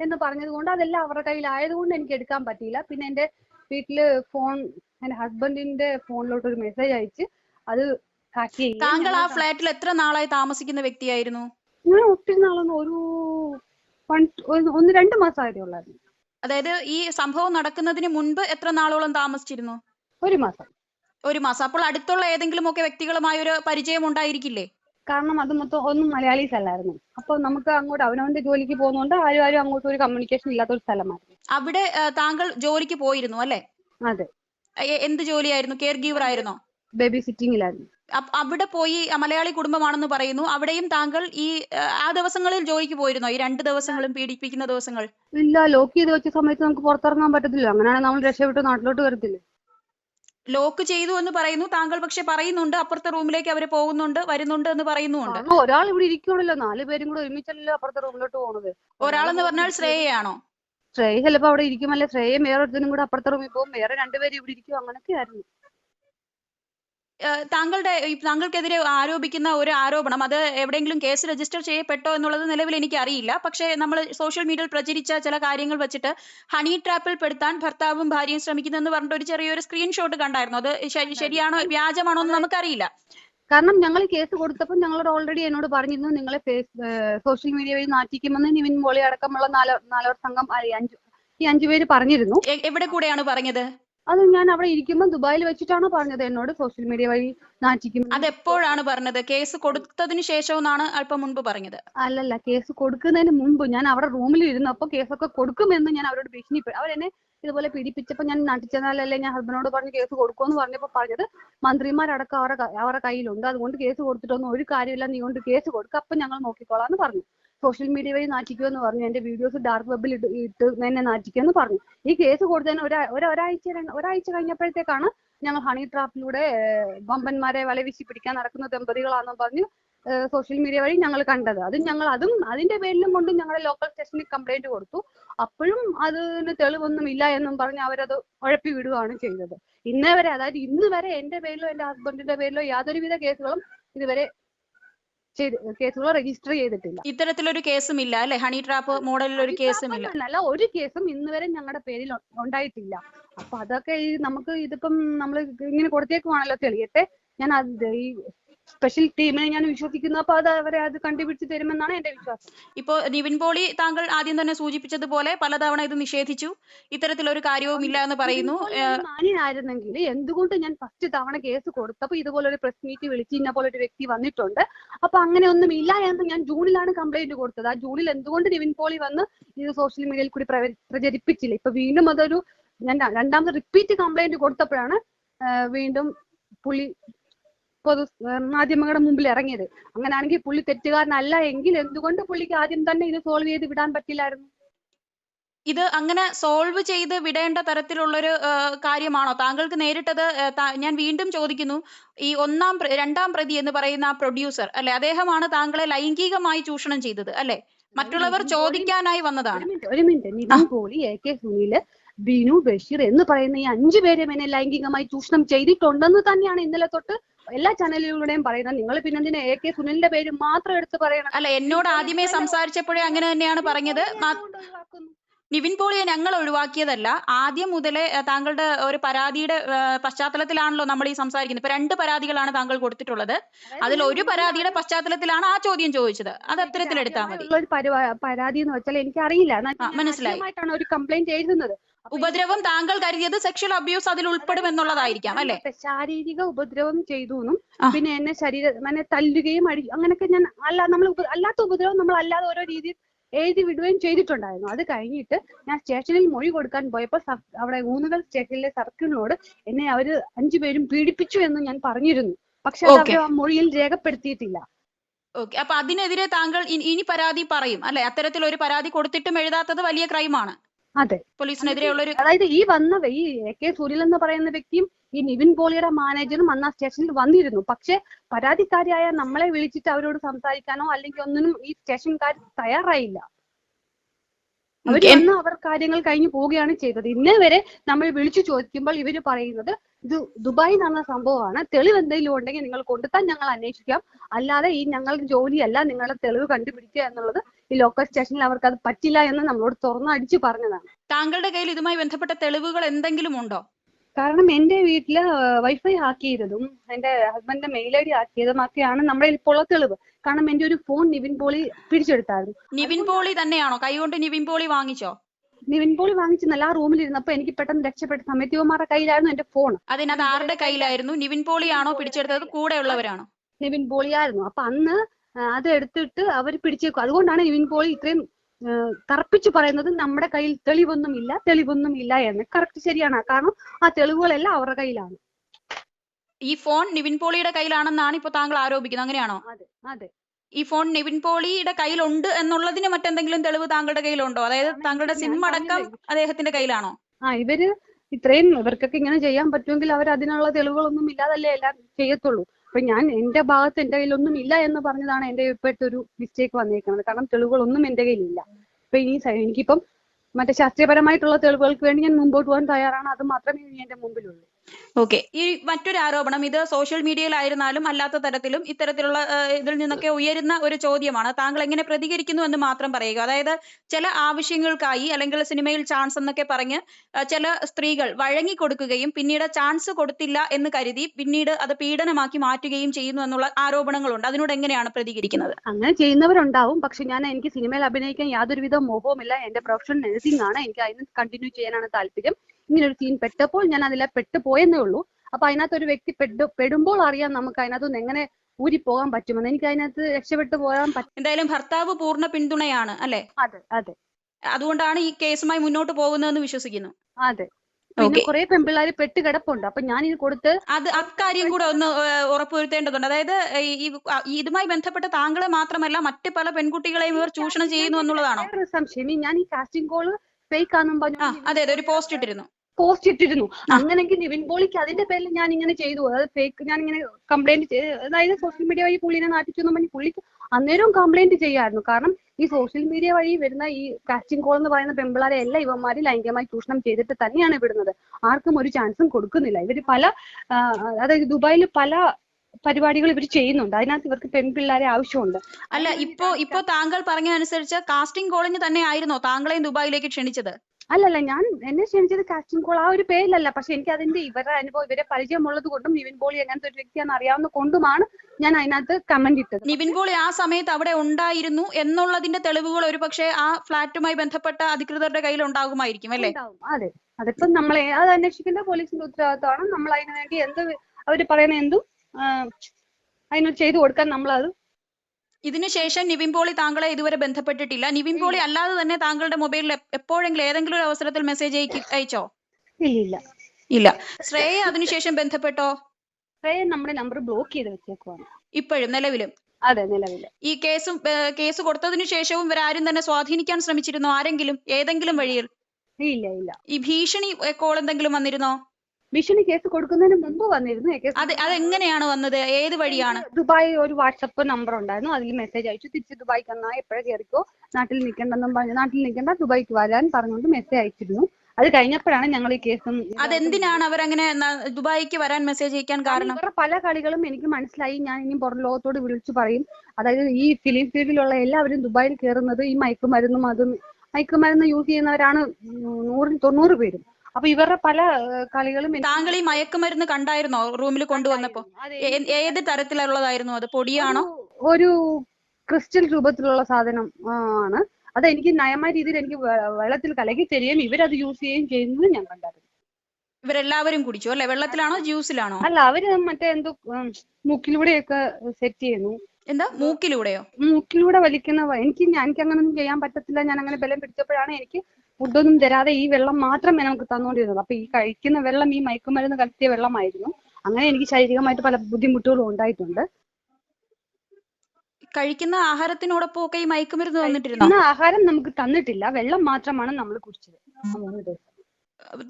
എന്ന് പറഞ്ഞത് കൊണ്ട് അതെല്ലാം അവരുടെ കയ്യിലായതുകൊണ്ട് എനിക്ക് എടുക്കാൻ പറ്റിയില്ല. പിന്നെ എന്റെ വീട്ടിൽ ഫോൺ എന്റെ ഹസ്ബൻഡിന്റെ ഫോണിലോട്ട് ഒരു മെസ്സേജ് അയച്ച് അത് ഹാക്ക് താങ്കൾ ആ ഫ്ലാറ്റിൽ എത്ര നാളായി താമസിക്കുന്ന വ്യക്തിയായിരുന്നു? ഞാൻ ഒത്തിരി നാളൊന്നും ഒരു ഒന്ന് രണ്ട് മാസം ആയതേ ഉള്ളായിരുന്നു. അതായത് ഈ സംഭവം നടക്കുന്നതിന് മുൻപ് എത്ര നാളോളം താമസിച്ചിരുന്നു? ഒരു മാസം. ഒരു മാസം. അപ്പോൾ അടുത്തുള്ള ഏതെങ്കിലും ഒക്കെ വ്യക്തികളുമായി ഒരു പരിചയം ഉണ്ടായിരിക്കില്ലേ? കാരണം അത് മൊത്തം ഒന്നും മലയാളീസ് അല്ലായിരുന്നു. അപ്പൊ നമുക്ക് അങ്ങോട്ട് അവനവന്റെ ജോലിക്ക് പോകുന്നതുകൊണ്ട് ആരും ആരും അങ്ങോട്ട് ഒരു കമ്മ്യൂണിക്കേഷൻ ഇല്ലാത്ത ഒരു സ്ഥലമായിരുന്നു. അവിടെ താങ്കൾ ജോലിക്ക് പോയിരുന്നു അല്ലേ? അതെ. എന്ത് ജോലിയായിരുന്നു? കെയർ ഗീവർ ആയിരുന്നോ? ബേബി സിറ്റിംഗിലായിരുന്നു അവിടെ പോയി മലയാളി കുടുംബമാണെന്ന് പറയുന്നു. അവിടെയും താങ്കൾ ഈ ആ, ദിവസങ്ങളിൽ ജോലിക്ക് പോയിരുന്നോ? ഈ രണ്ട് ദിവസങ്ങളും പീഡിപ്പിക്കുന്ന ദിവസങ്ങൾ? ഇല്ല ലോക്ക് ചെയ്ത് വെച്ച സമയത്ത് നമുക്ക് പുറത്തിറങ്ങാൻ പറ്റത്തില്ല. അങ്ങനെയാണ് നമ്മൾ രക്ഷപ്പെട്ട് നാട്ടിലോട്ട് വരത്തില്ലേ? ലോക്ക് ചെയ്തു എന്ന് പറയുന്നു. താങ്കൾ പക്ഷെ പറയുന്നുണ്ട് അപ്പുറത്തെ റൂമിലേക്ക് അവർ പോകുന്നുണ്ട് വരുന്നുണ്ട് എന്ന് പറയുന്നുണ്ട് ഒരാൾ ഇവിടെ ഇരിക്കണല്ലോ നാല് പേരും കൂടെ ഒരുമിച്ചല്ലോ അപ്പുറത്തെ റൂമിലോട്ട് പോകുന്നത് ഒരാളെന്ന് പറഞ്ഞാൽ ശ്രേയയാണോ? ശ്രേയ ചിലപ്പോ അവിടെ ഇരിക്കുമല്ലേ ശ്രേയ വേറെ ഒരുത്തനും കൂടെ അപ്പുറത്തെ റൂമിൽ പോകും. വേറെ രണ്ടുപേരും ഇവിടെ ഇരിക്കും. അങ്ങനൊക്കെ ആയിരുന്നു താങ്കളുടെ താങ്കൾക്കെതിരെ ആരോപിക്കുന്ന ഒരു ആരോപണം അത് എവിടെയെങ്കിലും കേസ് രജിസ്റ്റർ ചെയ്യപ്പെട്ടോ എന്നുള്ളത് നിലവിൽ എനിക്ക് അറിയില്ല പക്ഷേ നമ്മൾ സോഷ്യൽ മീഡിയയിൽ പ്രചരിച്ച ചില കാര്യങ്ങൾ വെച്ചിട്ട് ഹണി ട്രാപ്പിൽ പെടുത്താൻ ഭർത്താവും ഭാര്യയും ശ്രമിക്കുന്നു എന്ന് പറഞ്ഞിട്ട് ഒരു ചെറിയൊരു സ്ക്രീൻഷോട്ട് കണ്ടായിരുന്നു. അത് ശരിയാണോ വ്യാജമാണോ എന്ന് നമുക്കറിയില്ല. കാരണം ഞങ്ങൾ കേസ് കൊടുത്തപ്പോൾ ഞങ്ങളോട് ഓൾറെഡി എന്നോട് പറഞ്ഞിരുന്നു നിങ്ങളെ ഫേസ് സോഷ്യൽ മീഡിയ വഴി നാറ്റിക്കുമെന്ന് നിവിൻ മോളി അടക്കമുള്ള നാലോ നാലോ സംഘം അഞ്ചു ഈ അഞ്ചുപേര് പേര് പറഞ്ഞിരുന്നു. എവിടെ കൂടെയാണ് പറഞ്ഞത്? അത് ഞാൻ അവിടെ ഇരിക്കുമ്പോൾ ദുബായിൽ വെച്ചിട്ടാണ് പറഞ്ഞത് എന്നോട് സോഷ്യൽ മീഡിയ വഴി നാറ്റിക്കും അത് എപ്പോഴാണ് പറഞ്ഞത്? കേസ് കൊടുത്തതിന് ശേഷം എന്നാണ് അല്പം മുൻപ് പറഞ്ഞത്. അല്ലല്ല കേസ് കൊടുക്കുന്നതിന് മുമ്പ് ഞാൻ അവിടെ റൂമിൽ ഇരുന്നപ്പോൾ കേസൊക്കെ കൊടുക്കുമെന്ന് ഞാൻ അവരോട് ഭീഷണിപ്പെട്ടു അവരെന്നെ ഇതുപോലെ പീഡിപ്പിച്ചപ്പോൾ ഞാൻ നാട്ടിച്ചെന്നാലല്ലേ ഞാൻ ഹസ്ബൻഡോട് പറഞ്ഞ് കേസ് കൊടുക്കുമെന്ന് പറഞ്ഞപ്പോൾ പറഞ്ഞത് മന്ത്രിമാരടക്കം അവരുടെ അവരുടെ കയ്യിലുണ്ട്. അതുകൊണ്ട് കേസ് കൊടുത്തിട്ടൊന്നും ഒരു കാര്യമില്ല. നീ കൊണ്ട് കേസ് കൊടുക്കുക അപ്പം ഞങ്ങൾ നോക്കിക്കോളാം എന്ന് പറഞ്ഞു. സോഷ്യൽ മീഡിയ വഴി നാറ്റിക്കുമെന്ന് പറഞ്ഞു. എന്റെ വീഡിയോസ് ഡാർക്ക് വെബിൽ ഇട്ട് ഇട്ട് എന്നെ നാറ്റിക്കുമെന്ന് പറഞ്ഞു. ഈ കേസ് കൊടുത്തതിന് ഒരാ ഒരു ഒരാഴ്ച ഒരാഴ്ച കഴിഞ്ഞപ്പോഴത്തേക്കാണ് ഞങ്ങൾ ഹണി ട്രാപ്പിലൂടെ വമ്പന്മാരെ വലവീശി പിടിക്കാൻ നടക്കുന്ന ദമ്പതികളാണെന്ന് പറഞ്ഞ് സോഷ്യൽ മീഡിയ വഴി ഞങ്ങൾ കണ്ടത്. അത് ഞങ്ങൾ അതും അതിന്റെ പേരിലും കൊണ്ട് ഞങ്ങളുടെ ലോക്കൽ സ്റ്റേഷനിൽ കംപ്ലൈന്റ് കൊടുത്തു. അപ്പോഴും അതിന് തെളിവൊന്നും ഇല്ല എന്നും പറഞ്ഞ് അവരത് ഉഴപ്പി വിടുകയാണ് ചെയ്തത്. ഇന്നേ വരെ അതായത് ഇന്ന് വരെ എന്റെ പേരിലോ എന്റെ ഹസ്ബൻഡിന്റെ പേരിലോ യാതൊരുവിധ കേസുകളും ഇതുവരെ കേസുകൾ രജിസ്റ്റർ ചെയ്തിട്ടില്ല. ഇത്തരത്തിലൊരു കേസും ഇല്ല അല്ലെ? ഹണി ട്രാപ്പ് മോഡലിൽ ഒരു കേസും ഇല്ല. അല്ല ഒരു കേസും ഇന്ന് വരെ ഞങ്ങളുടെ പേരിൽ ഉണ്ടായിട്ടില്ല. അപ്പൊ അതൊക്കെ ഈ നമുക്ക് ഇതിപ്പം നമ്മൾ ഇങ്ങനെ കൊടുത്തേക്കുവാണല്ലോ തെളിയട്ടെ. ഞാൻ അത് ഈ സ്പെഷ്യൽ ടീമിനെ ഞാൻ വിശ്വസിക്കുന്നു. അപ്പൊ അത് അവരെ അത് കണ്ടുപിടിച്ച് തരുമെന്നാണ് എന്റെ വിശ്വാസം. ഇപ്പോ നിവിൻ പോളി താങ്കൾ ആദ്യം തന്നെ സൂചിപ്പിച്ചതുപോലെ പലതവണ ഇത് നിഷേധിച്ചു. ഇത്തരത്തിലൊരു കാര്യവും ഇല്ല എന്ന് പറയുന്നു. ആയിരുന്നെങ്കിൽ മാന്യനായിരുന്നെങ്കിൽ എന്തുകൊണ്ട് ഞാൻ ഫസ്റ്റ് തവണ കേസ് കൊടുത്തപ്പോ ഇതുപോലെ ഒരു പ്രസ് മീറ്റ് വിളിച്ച് ഇന്ന പോലെ ഒരു വ്യക്തി വന്നിട്ടുണ്ട്. അപ്പൊ അങ്ങനെ ഒന്നും ഇല്ല എന്ന് ഞാൻ ജൂണിലാണ് കംപ്ലൈന്റ് കൊടുത്തത്. ആ ജൂണിൽ എന്തുകൊണ്ട് നിവിൻ പോളി വന്ന് ഇത് സോഷ്യൽ മീഡിയയിൽ കൂടി പ്രചരിപ്പിച്ചില്ല? ഇപ്പൊ വീണ്ടും അതൊരു ഞാൻ രണ്ടാമത് റിപ്പീറ്റ് കംപ്ലൈന്റ് കൊടുത്തപ്പോഴാണ് വീണ്ടും പുള്ളി പൊതു മാധ്യമങ്ങളുടെ മുമ്പിൽ ഇറങ്ങിയത്. അങ്ങനെയാണെങ്കിൽ പുള്ളി തെറ്റുകാരനല്ല എങ്കിൽ എന്തുകൊണ്ട് പുള്ളിക്ക് ആദ്യം തന്നെ ഇത് സോൾവ് ചെയ്ത് വിടാൻ പറ്റില്ലായിരുന്നു? ഇത് അങ്ങനെ സോൾവ് ചെയ്ത് വിടേണ്ട തരത്തിലുള്ളൊരു കാര്യമാണോ? താങ്കൾക്ക് നേരിട്ടത് ഞാൻ വീണ്ടും ചോദിക്കുന്നു. ഈ ഒന്നാം രണ്ടാം പ്രതി എന്ന് പറയുന്ന ആ പ്രൊഡ്യൂസർ അല്ലെ അദ്ദേഹമാണ് താങ്കളെ ലൈംഗികമായി ചൂഷണം ചെയ്തത് അല്ലെ? മറ്റുള്ളവർ ചോദിക്കാനായി വന്നതാണ്. ഒരു minute Nivin Pauly A K Sunil Binu Basheer എന്ന് പറയുന്ന ഈ അഞ്ചു പേരെ എന്നെ ലൈംഗികമായി ചൂഷണം ചെയ്തിട്ടുണ്ടെന്ന് തന്നെയാണ് ഇന്നലെ തൊട്ട് എല്ലാ ചാനലുകളുടെയും പറയുന്നത് നിങ്ങൾ പിന്നെ എന്തിനാ എ കെ സുനിലിന്റെ പേര് മാത്രം എടുത്ത് പറയണം അല്ല എന്നോട് ആദ്യമേ സംസാരിച്ചപ്പോഴേ അങ്ങനെ തന്നെയാണ് പറഞ്ഞത്? നിവിൻ പോളിയെ ഞങ്ങൾ ഒഴിവാക്കിയതല്ല. ആദ്യം മുതലേ താങ്കളുടെ ഒരു പരാതിയുടെ പശ്ചാത്തലത്തിലാണല്ലോ നമ്മൾ ഈ സംസാരിക്കുന്നത്. ഇപ്പൊ രണ്ട് പരാതികളാണ് താങ്കൾ കൊടുത്തിട്ടുള്ളത്. അതിൽ ഒരു പരാതിയുടെ പശ്ചാത്തലത്തിലാണ് ആ ചോദ്യം ചോദിച്ചത്. അത് അത്തരത്തിൽ എടുത്താൽ മതി. പരാതി എന്ന് വെച്ചാൽ എനിക്ക് അറിയില്ല മനസ്സിലായി. ഒരു കംപ്ലൈന്റ് എഴുതുന്നത്. ഉപദ്രവം താങ്കൾ കരുതിയത് സെക്ഷൽ അബ്യൂസ് അതിൽ ഉൾപ്പെടും എന്നുള്ളതായിരിക്കാം അല്ലെ? ശാരീരിക ഉപദ്രവം ചെയ്തു എന്നും പിന്നെ എന്നെ ശരീരം എന്നെ തല്ലുകയും അടി അങ്ങനെയൊക്കെ ഞാൻ അല്ല നമ്മൾ അല്ലാത്ത ഉപദ്രവം നമ്മൾ അല്ലാതെ ഓരോ രീതിയിൽ എഴുതി വിടുകയും ചെയ്തിട്ടുണ്ടായിരുന്നു. അത് കഴിഞ്ഞിട്ട് ഞാൻ സ്റ്റേഷനിൽ മൊഴി കൊടുക്കാൻ പോയപ്പോൾ അവിടെ ഊന്നുകൽ സ്റ്റേഷനിലെ സർക്കിളിനോട് എന്നെ അവർ അഞ്ചുപേരും പീഡിപ്പിച്ചു എന്ന് ഞാൻ പറഞ്ഞിരുന്നു. പക്ഷെ അത് അവർ ആ മൊഴിയിൽ രേഖപ്പെടുത്തിയിട്ടില്ല. ഓക്കെ. അപ്പൊ അതിനെതിരെ താങ്കൾ ഇനി പരാതി പറയും അല്ലെ? അത്തരത്തിൽ ഒരു പരാതി കൊടുത്തിട്ടും എഴുതാത്തത് വലിയ ക്രൈമാണ്. അതെ. പോലീസിനെതിരെയുള്ള ഒരു അതായത് ഈ വന്ന ഈ എ കെ സുനിൽ എന്ന് പറയുന്ന വ്യക്തിയും ഈ നിവിൻ പോളിയുടെ മാനേജറും അന്ന് ആ സ്റ്റേഷനിൽ വന്നിരുന്നു. പക്ഷെ പരാതിക്കാരിയായ നമ്മളെ വിളിച്ചിട്ട് അവരോട് സംസാരിക്കാനോ അല്ലെങ്കിൽ ഒന്നിനും ഈ സ്റ്റേഷൻകാർ തയ്യാറായില്ല. അവരൊന്നും. വന്ന് അവർ കാര്യങ്ങൾ കഴിഞ്ഞു പോവുകയാണ് ചെയ്തത്. ഇന്നേ വരെ നമ്മൾ വിളിച്ചു ചോദിക്കുമ്പോൾ ഇവർ പറയുന്നത് ഇത് ദുബായിൽ നടന്ന സംഭവമാണ്. തെളിവ് എന്തെങ്കിലും ഉണ്ടെങ്കിൽ നിങ്ങൾ കൊണ്ടുത്താൻ ഞങ്ങൾ അന്വേഷിക്കാം. അല്ലാതെ ഈ ഞങ്ങളുടെ ജോലിയല്ല നിങ്ങളുടെ തെളിവ് കണ്ടുപിടിക്കുക എന്നുള്ളത് ഈ ലോക്കൽ സ്റ്റേഷനിൽ അവർക്ക് അത് പറ്റില്ല എന്ന് നമ്മളോട് തുറന്നടിച്ചു പറഞ്ഞതാണ്. താങ്കളുടെ കയ്യിൽ ഇതുമായി ബന്ധപ്പെട്ട തെളിവുകൾ എന്തെങ്കിലും ഉണ്ടോ? കാരണം എന്റെ വീട്ടിൽ വൈഫൈ ഹാക്ക് ചെയ്തതും എന്റെ ഹസ്ബൻഡിന്റെ മെയിൽ ഐ ഡി ഹാക്ക് ചെയ്തതും ഒക്കെയാണ് നമ്മുടെ ഇപ്പോൾ തെളിവ്. കാരണം എന്റെ ഒരു ഫോൺ നിവിൻ പോളി പിടിച്ചെടുത്തായിരുന്നു. നിവിൻ പോളി തന്നെയാണോ? കൈകൊണ്ട് നിവിൻ പോളി വാങ്ങിച്ചോ? നിവിൻ പോളി വാങ്ങിച്ചെന്നല്ല ആ റൂമിൽ ഇരുന്നപ്പോ എനിക്ക് പെട്ടെന്ന് രക്ഷപ്പെട്ട സമയത്ത് ഇവന്മാരുടെ കയ്യിലായിരുന്നു എന്റെ ഫോൺ അതിനത് ആരുടെ കയ്യിലായിരുന്നു? നിവിൻ പോളിയാണോ പിടിച്ചെടുത്തത്? കൂടെയുള്ളവരാണോ നിവിൻ പോളിയായിരുന്നു. അപ്പൊ അന്ന് ആ, അത് എടുത്തിട്ട് അവർ പിടിച്ചേക്കും. അതുകൊണ്ടാണ് നിവിൻ പോളി ഇത്രയും തറപ്പിച്ചു പറയുന്നത് നമ്മുടെ കയ്യിൽ തെളിവൊന്നും ഇല്ല തെളിവൊന്നും ഇല്ല എന്ന്. കറക്റ്റ് ശരിയാണ്. കാരണം ആ തെളിവുകളെല്ലാം അവരുടെ കയ്യിലാണ്. ഈ ഫോൺ നിവിൻ പോളിയുടെ കയ്യിലാണെന്നാണ് ഇപ്പൊ താങ്കൾ ആരോപിക്കുന്നത്. അങ്ങനെയാണോ? അതെ അതെ. ഈ ഫോൺ നിവിൻ പോളിയുടെ കയ്യിലുണ്ട് എന്നുള്ളതിന് മറ്റെന്തെങ്കിലും തെളിവ് താങ്കളുടെ കയ്യിലുണ്ടോ? അതായത് താങ്കളുടെ സിം അടക്കം അദ്ദേഹത്തിന്റെ കയ്യിലാണോ? ആ ഇവർ ഇത്രയും ഇവർക്കൊക്കെ ഇങ്ങനെ ചെയ്യാൻ പറ്റുമെങ്കിൽ അവർ അതിനുള്ള തെളിവുകളൊന്നും ഇല്ലാതല്ലേ എല്ലാം ചെയ്യത്തുള്ളൂ. അപ്പൊ ഞാൻ എന്റെ ഭാഗത്ത് എന്റെ കയ്യിലൊന്നും ഇല്ല എന്ന് പറഞ്ഞതാണ് എന്റെ ഇപ്പോഴത്തെ ഒരു മിസ്റ്റേക്ക് വന്നേക്കുന്നത്. കാരണം തെളിവുകളൊന്നും എന്റെ കയ്യിലില്ല. അപ്പൊ ഇനി എനിക്കിപ്പം മറ്റേ ശാസ്ത്രീയപരമായിട്ടുള്ള തെളിവുകൾക്ക് വേണ്ടി ഞാൻ മുമ്പോട്ട് പോകാൻ തയ്യാറാണ്. അത് മാത്രമേ ഇനി എന്റെ മുമ്പിലുള്ളൂ. ഓക്കെ ഈ മറ്റൊരു ആരോപണം ഇത് സോഷ്യൽ മീഡിയയിലായിരുന്നാലും അല്ലാത്ത തരത്തിലും ഇത്തരത്തിലുള്ള ഇതിൽ നിന്നൊക്കെ ഉയരുന്ന ഒരു ചോദ്യമാണ്. താങ്കൾ എങ്ങനെ പ്രതികരിക്കുന്നു എന്ന് മാത്രം പറയുക. അതായത് ചില ആവശ്യങ്ങൾക്കായി അല്ലെങ്കിൽ സിനിമയിൽ ചാൻസ് എന്നൊക്കെ പറഞ്ഞ് ചില സ്ത്രീകൾ വഴങ്ങി കൊടുക്കുകയും പിന്നീട് ചാൻസ് കൊടുത്തില്ല എന്ന് കരുതി പിന്നീട് അത് പീഡനമാക്കി മാറ്റുകയും ചെയ്യുന്നു എന്നുള്ള ആരോപണങ്ങളുണ്ട്. അതിനോട് എങ്ങനെയാണ് പ്രതികരിക്കുന്നത്? അങ്ങനെ ചെയ്യുന്നവരുണ്ടാവും. പക്ഷെ ഞാൻ എനിക്ക് സിനിമയിൽ അഭിനയിക്കാൻ യാതൊരുവിധ മോഹവുമില്ല. എന്റെ പ്രൊഫഷൻ നഴ്സിംഗ് ആണ്. എനിക്ക് അതിന് കണ്ടിന്യൂ ചെയ്യാനാണ് താല്പര്യം. ഇങ്ങനെ ഒരു സീൻ പെട്ടപ്പോൾ ഞാൻ അതിലെ പെട്ടു പോയെന്നേ ഉള്ളൂ. അപ്പൊ അതിനകത്ത് ഒരു വ്യക്തി പെട്ടു പെടുമ്പോൾ അറിയാം നമുക്ക് അതിനകത്തുനിന്ന് എങ്ങനെ ഊരി പോകാൻ പറ്റുമെന്ന്. എനിക്ക് അതിനകത്ത് രക്ഷപ്പെട്ടു പോകാൻ പറ്റും എന്തായാലും ഭർത്താവ് പൂർണ പിന്തുണയാണ് അല്ലെ? അതെ അതെ. അതുകൊണ്ടാണ് ഈ കേസുമായി മുന്നോട്ട് പോകുന്നതെന്ന് വിശ്വസിക്കുന്നു. അതെ. പിന്നെ കുറെ പെൺപിള്ളേര് പെട്ട് കിടപ്പുണ്ട്. അപ്പൊ ഞാൻ ഇത് കൊടുത്ത് അത് അക്കാര്യം കൂടെ ഒന്ന് ഉറപ്പുവരുത്തേണ്ടതുണ്ട്. അതായത് ഈ ഇതുമായി ബന്ധപ്പെട്ട താങ്കളെ മാത്രമല്ല മറ്റു പല പെൺകുട്ടികളെയും ഇവർ ചൂഷണം ചെയ്യുന്നു എന്നുള്ളതാണോ? സംശയം. ഞാൻ ഈ കാസ്റ്റിംഗ് കോൾ ഫേക്ക് ആണെന്നും പറഞ്ഞു അതെ അതെ ഒരു പോസ്റ്റ് ഇട്ടിരുന്നു. പോസ്റ്റ് ഇട്ടിരുന്നു. അങ്ങനെങ്കിൽ നിവിൻ പോളിക്ക് അതിന്റെ പേരിൽ ഞാൻ ഇങ്ങനെ ചെയ്തു. അതായത് ഫേക്ക് ഞാൻ ഇങ്ങനെ കംപ്ലൈന്റ് അതായത് സോഷ്യൽ മീഡിയ വഴി പുള്ളിനെ നാട്ടിച്ചു എന്ന് പറഞ്ഞ് പുള്ളിക്ക് അന്നേരവും കംപ്ലൈന്റ് ചെയ്യായിരുന്നു. കാരണം ഈ സോഷ്യൽ മീഡിയ വഴി വരുന്ന ഈ കാസ്റ്റിംഗ് കോൾ എന്ന് പറയുന്ന പെമ്പിളാരെ എല്ലാ ഇവന്മാര് ലൈംഗികമായി ചൂഷണം ചെയ്തിട്ട് തന്നെയാണ് വിടുന്നത് ആർക്കും ഒരു ചാൻസും കൊടുക്കുന്നില്ല. ഇവർ പല അതായത് ദുബായിൽ പല പരിപാടികൾ ഇവർ ചെയ്യുന്നുണ്ട്. അതിനകത്ത് ഇവർക്ക് പെൺപിള്ളേരെ ആവശ്യമുണ്ട്. അല്ല ഇപ്പോ ഇപ്പോ താങ്കൾ പറഞ്ഞതനുസരിച്ച് കാസ്റ്റിംഗ് കോളിന് തന്നെ ആയിരുന്നോ താങ്കളെയും ദുബായിലേക്ക് ക്ഷണിച്ചത്? അല്ലല്ല ഞാൻ എന്നെ ക്ഷണിച്ചത് കാസ്റ്റിംഗ് കോൾ ആ ഒരു പേരിലല്ല. പക്ഷെ എനിക്ക് അതിന്റെ ഇവരുടെ അനുഭവം ഇവരെ പരിചയമുള്ളത് കൊണ്ടും നിവിൻ പോളി അങ്ങനത്തെ ഒരു വ്യക്തിയാണെന്ന് അറിയാവുന്ന കൊണ്ടുമാണ് ഞാൻ അതിനകത്ത് കമന്റ് ഇട്ടത്. നിവിൻ പോളി ആ സമയത്ത് അവിടെ ഉണ്ടായിരുന്നു എന്നുള്ളതിന്റെ തെളിവുകൾ ഒരുപക്ഷെ ആ ഫ്ലാറ്റുമായി ബന്ധപ്പെട്ട അധികൃതരുടെ കയ്യിൽ ഉണ്ടാകുമായിരിക്കും അല്ലേ അതെ. അതിപ്പോ നമ്മളെ അത് അന്വേഷിക്കേണ്ട പോലീസിന്റെ ഉത്തരവാദിത്തമാണ് നമ്മൾ അതിനു വേണ്ടി എന്ത് അവർ പറയുന്ന എന്തും ആ, അതിന് ചെയ്തു കൊടുക്കാൻ നമ്മളത്. ഇതിനുശേഷം നിവിൻ പോളി താങ്കളെ ഇതുവരെ ബന്ധപ്പെട്ടിട്ടില്ല. നിവിൻ പോളി അല്ലാതെ തന്നെ താങ്കളുടെ മൊബൈലിൽ എപ്പോഴെങ്കിലും ഏതെങ്കിലും ഒരു അവസരത്തിൽ മെസ്സേജ് അയച്ചോ? ഇല്ല ഇല്ല. ഇല്ല ശ്രേയ അതിനുശേഷം ബന്ധപ്പെട്ടോ? ശ്രേയ നമ്മുടെ നമ്പർ ബ്ലോക്ക് ചെയ്ത് വെച്ചേക്കുവാണ്. ഇപ്പോഴും നിലവിലും. അതെ നിലവിൽ. ഈ കേസും കേസ് കൊടുത്തതിനു ശേഷവും ഇവരാരും തന്നെ സ്വാധീനിക്കാൻ ശ്രമിച്ചിരുന്നോ? ആരെങ്കിലും? ഏതെങ്കിലും വഴിയിൽ? ഇല്ല ഇല്ല. ഈ ഭീഷണി കോൾ എന്തെങ്കിലും വന്നിരുന്നോ? ഭീഷണി കേസ് കൊടുക്കുന്നതിന് മുമ്പ് വന്നിരുന്നു. ഈ കേസ് അതെ അതെങ്ങനെയാണ് വന്നത്? ഏത് വഴിയാണ്? ദുബായ് ഒരു വാട്സപ്പ് നമ്പർ ഉണ്ടായിരുന്നു. അതിൽ മെസ്സേജ് അയച്ചു. തിരിച്ച് ദുബായ്ക്ക് എന്നാ എപ്പോഴേ കയറിക്കോ നാട്ടിൽ നിൽക്കണ്ടെന്നും പറഞ്ഞു നാട്ടിൽ നിൽക്കണ്ട ദുബായ്ക്ക് വരാൻ പറഞ്ഞുകൊണ്ട് മെസ്സേജ് അയച്ചിരുന്നു. അത് കഴിഞ്ഞപ്പോഴാണ് ഞങ്ങൾ ഈ കേസും അതെന്തിനാണ് അവരങ്ങനെ അങ്ങനെ ദുബായിക്ക് വരാൻ മെസ്സേജ് അയക്കാൻ കാരണം? ഇവരുടെ പല കളികളും എനിക്ക് മനസ്സിലായി. ഞാൻ ഇനി പുറം ലോകത്തോട് വിളിച്ചു പറയും. അതായത് ഈ ഫിലിം ഫീൽഡിലുള്ള എല്ലാവരും ദുബായിൽ കയറുന്നത് ഈ മയക്കുമരുന്നും അതും മയക്കുമരുന്ന് യൂസ് ചെയ്യുന്നവരാണ് നൂറിൽ തൊണ്ണൂറ് പേരും. അപ്പൊ ഇവരുടെ പല കളികളും താങ്കൾ ഈ മയക്കുമരുന്ന് കണ്ടായിരുന്നോ റൂമിൽ കൊണ്ടുവന്നപ്പോ? ഏത് തരത്തിലുള്ളതായിരുന്നു അത്? പൊടിയാണോ? ഒരു- ക്രിസ്റ്റൽ രൂപത്തിലുള്ള സാധനം ആണ്. അത് എനിക്ക് നയമായ രീതിയിൽ എനിക്ക് വെള്ളത്തിൽ കലക്കി തരികയും ഇവരത് യൂസ് ചെയ്യുകയും ചെയ്യുന്നത് ഞാൻ കണ്ടായിരുന്നു. ഇവരെല്ലാവരും കുടിച്ചു അല്ലെ? വെള്ളത്തിലാണോ ജ്യൂസിലാണോ? അല്ല അവർ മറ്റേ എന്തോ മൂക്കിലൂടെയൊക്കെ സെറ്റ് ചെയ്യുന്നു. എന്താ? മൂക്കിലൂടെയോ? മൂക്കിലൂടെ വലിക്കുന്ന എനിക്ക് ഞാൻ എനിക്ക് അങ്ങനെ ഒന്നും ചെയ്യാൻ പറ്റത്തില്ല. ഞാൻ അങ്ങനെ ബലം പിടിച്ചപ്പോഴാണ് എനിക്ക് ഫുഡൊന്നും തരാതെ ഈ വെള്ളം മാത്രമേ നമുക്ക് തന്നുകൊണ്ടിരുന്നത് അപ്പൊ ഈ കഴിക്കുന്ന വെള്ളം ഈ മയക്കുമരുന്ന് കലർത്തിയ വെള്ളമായിരുന്നു. അങ്ങനെ എനിക്ക് ശാരീരികമായിട്ട് പല ബുദ്ധിമുട്ടുകളും ഉണ്ടായിട്ടുണ്ട്. കഴിക്കുന്ന ആഹാരത്തിനോടൊപ്പം ഒക്കെ ഈ മയക്കുമരുന്ന് തന്നിട്ടില്ല ആഹാരം നമുക്ക് തന്നിട്ടില്ല. വെള്ളം മാത്രമാണ് നമ്മൾ കുടിച്ചത്.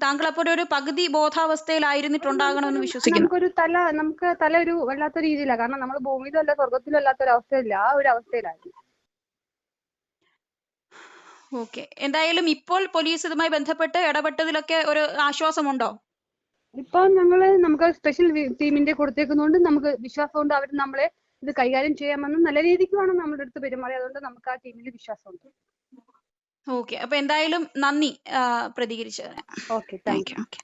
താങ്കൾ അപ്പോൾ ഒരു പകുതി ബോധാവസ്ഥയിലായിരുന്നിട്ടുണ്ടാകണമെന്ന് വിശ്വസിക്കുന്നു. നമുക്കൊരു തല നമുക്ക് തല ഒരു വല്ലാത്ത രീതിയിലാണ് കാരണം നമ്മൾ ഭൂമിയിലല്ല സ്വർഗത്തിലല്ലാത്ത ഒരു അവസ്ഥയില്ല. ആ ഒരു അവസ്ഥയിലായിരുന്നു. ഓക്കെ. എന്തായാലും ഇപ്പോൾ പോലീസ് ഇതുമായി ബന്ധപ്പെട്ട് ഇടപെട്ടതിലൊക്കെ ഒരു ആശ്വാസമുണ്ടോ? ഇപ്പൊ ഞങ്ങൾ നമുക്ക് സ്പെഷ്യൽ ടീമിന്റെ കൊടുത്തേക്കുന്നതുകൊണ്ട് നമുക്ക് വിശ്വാസമുണ്ട്. അവർ നമ്മളെ ഇത് കൈകാര്യം ചെയ്യാമെന്ന് നല്ല രീതിക്ക് വേണം നമ്മുടെ അടുത്ത് പെരുമാറി അതുകൊണ്ട് നമുക്ക് ആ ടീമിൽ വിശ്വാസമുണ്ട്. ഓക്കെ. അപ്പൊ എന്തായാലും നന്ദി പ്രതികരിച്ചതിന്. Okay thank thank you.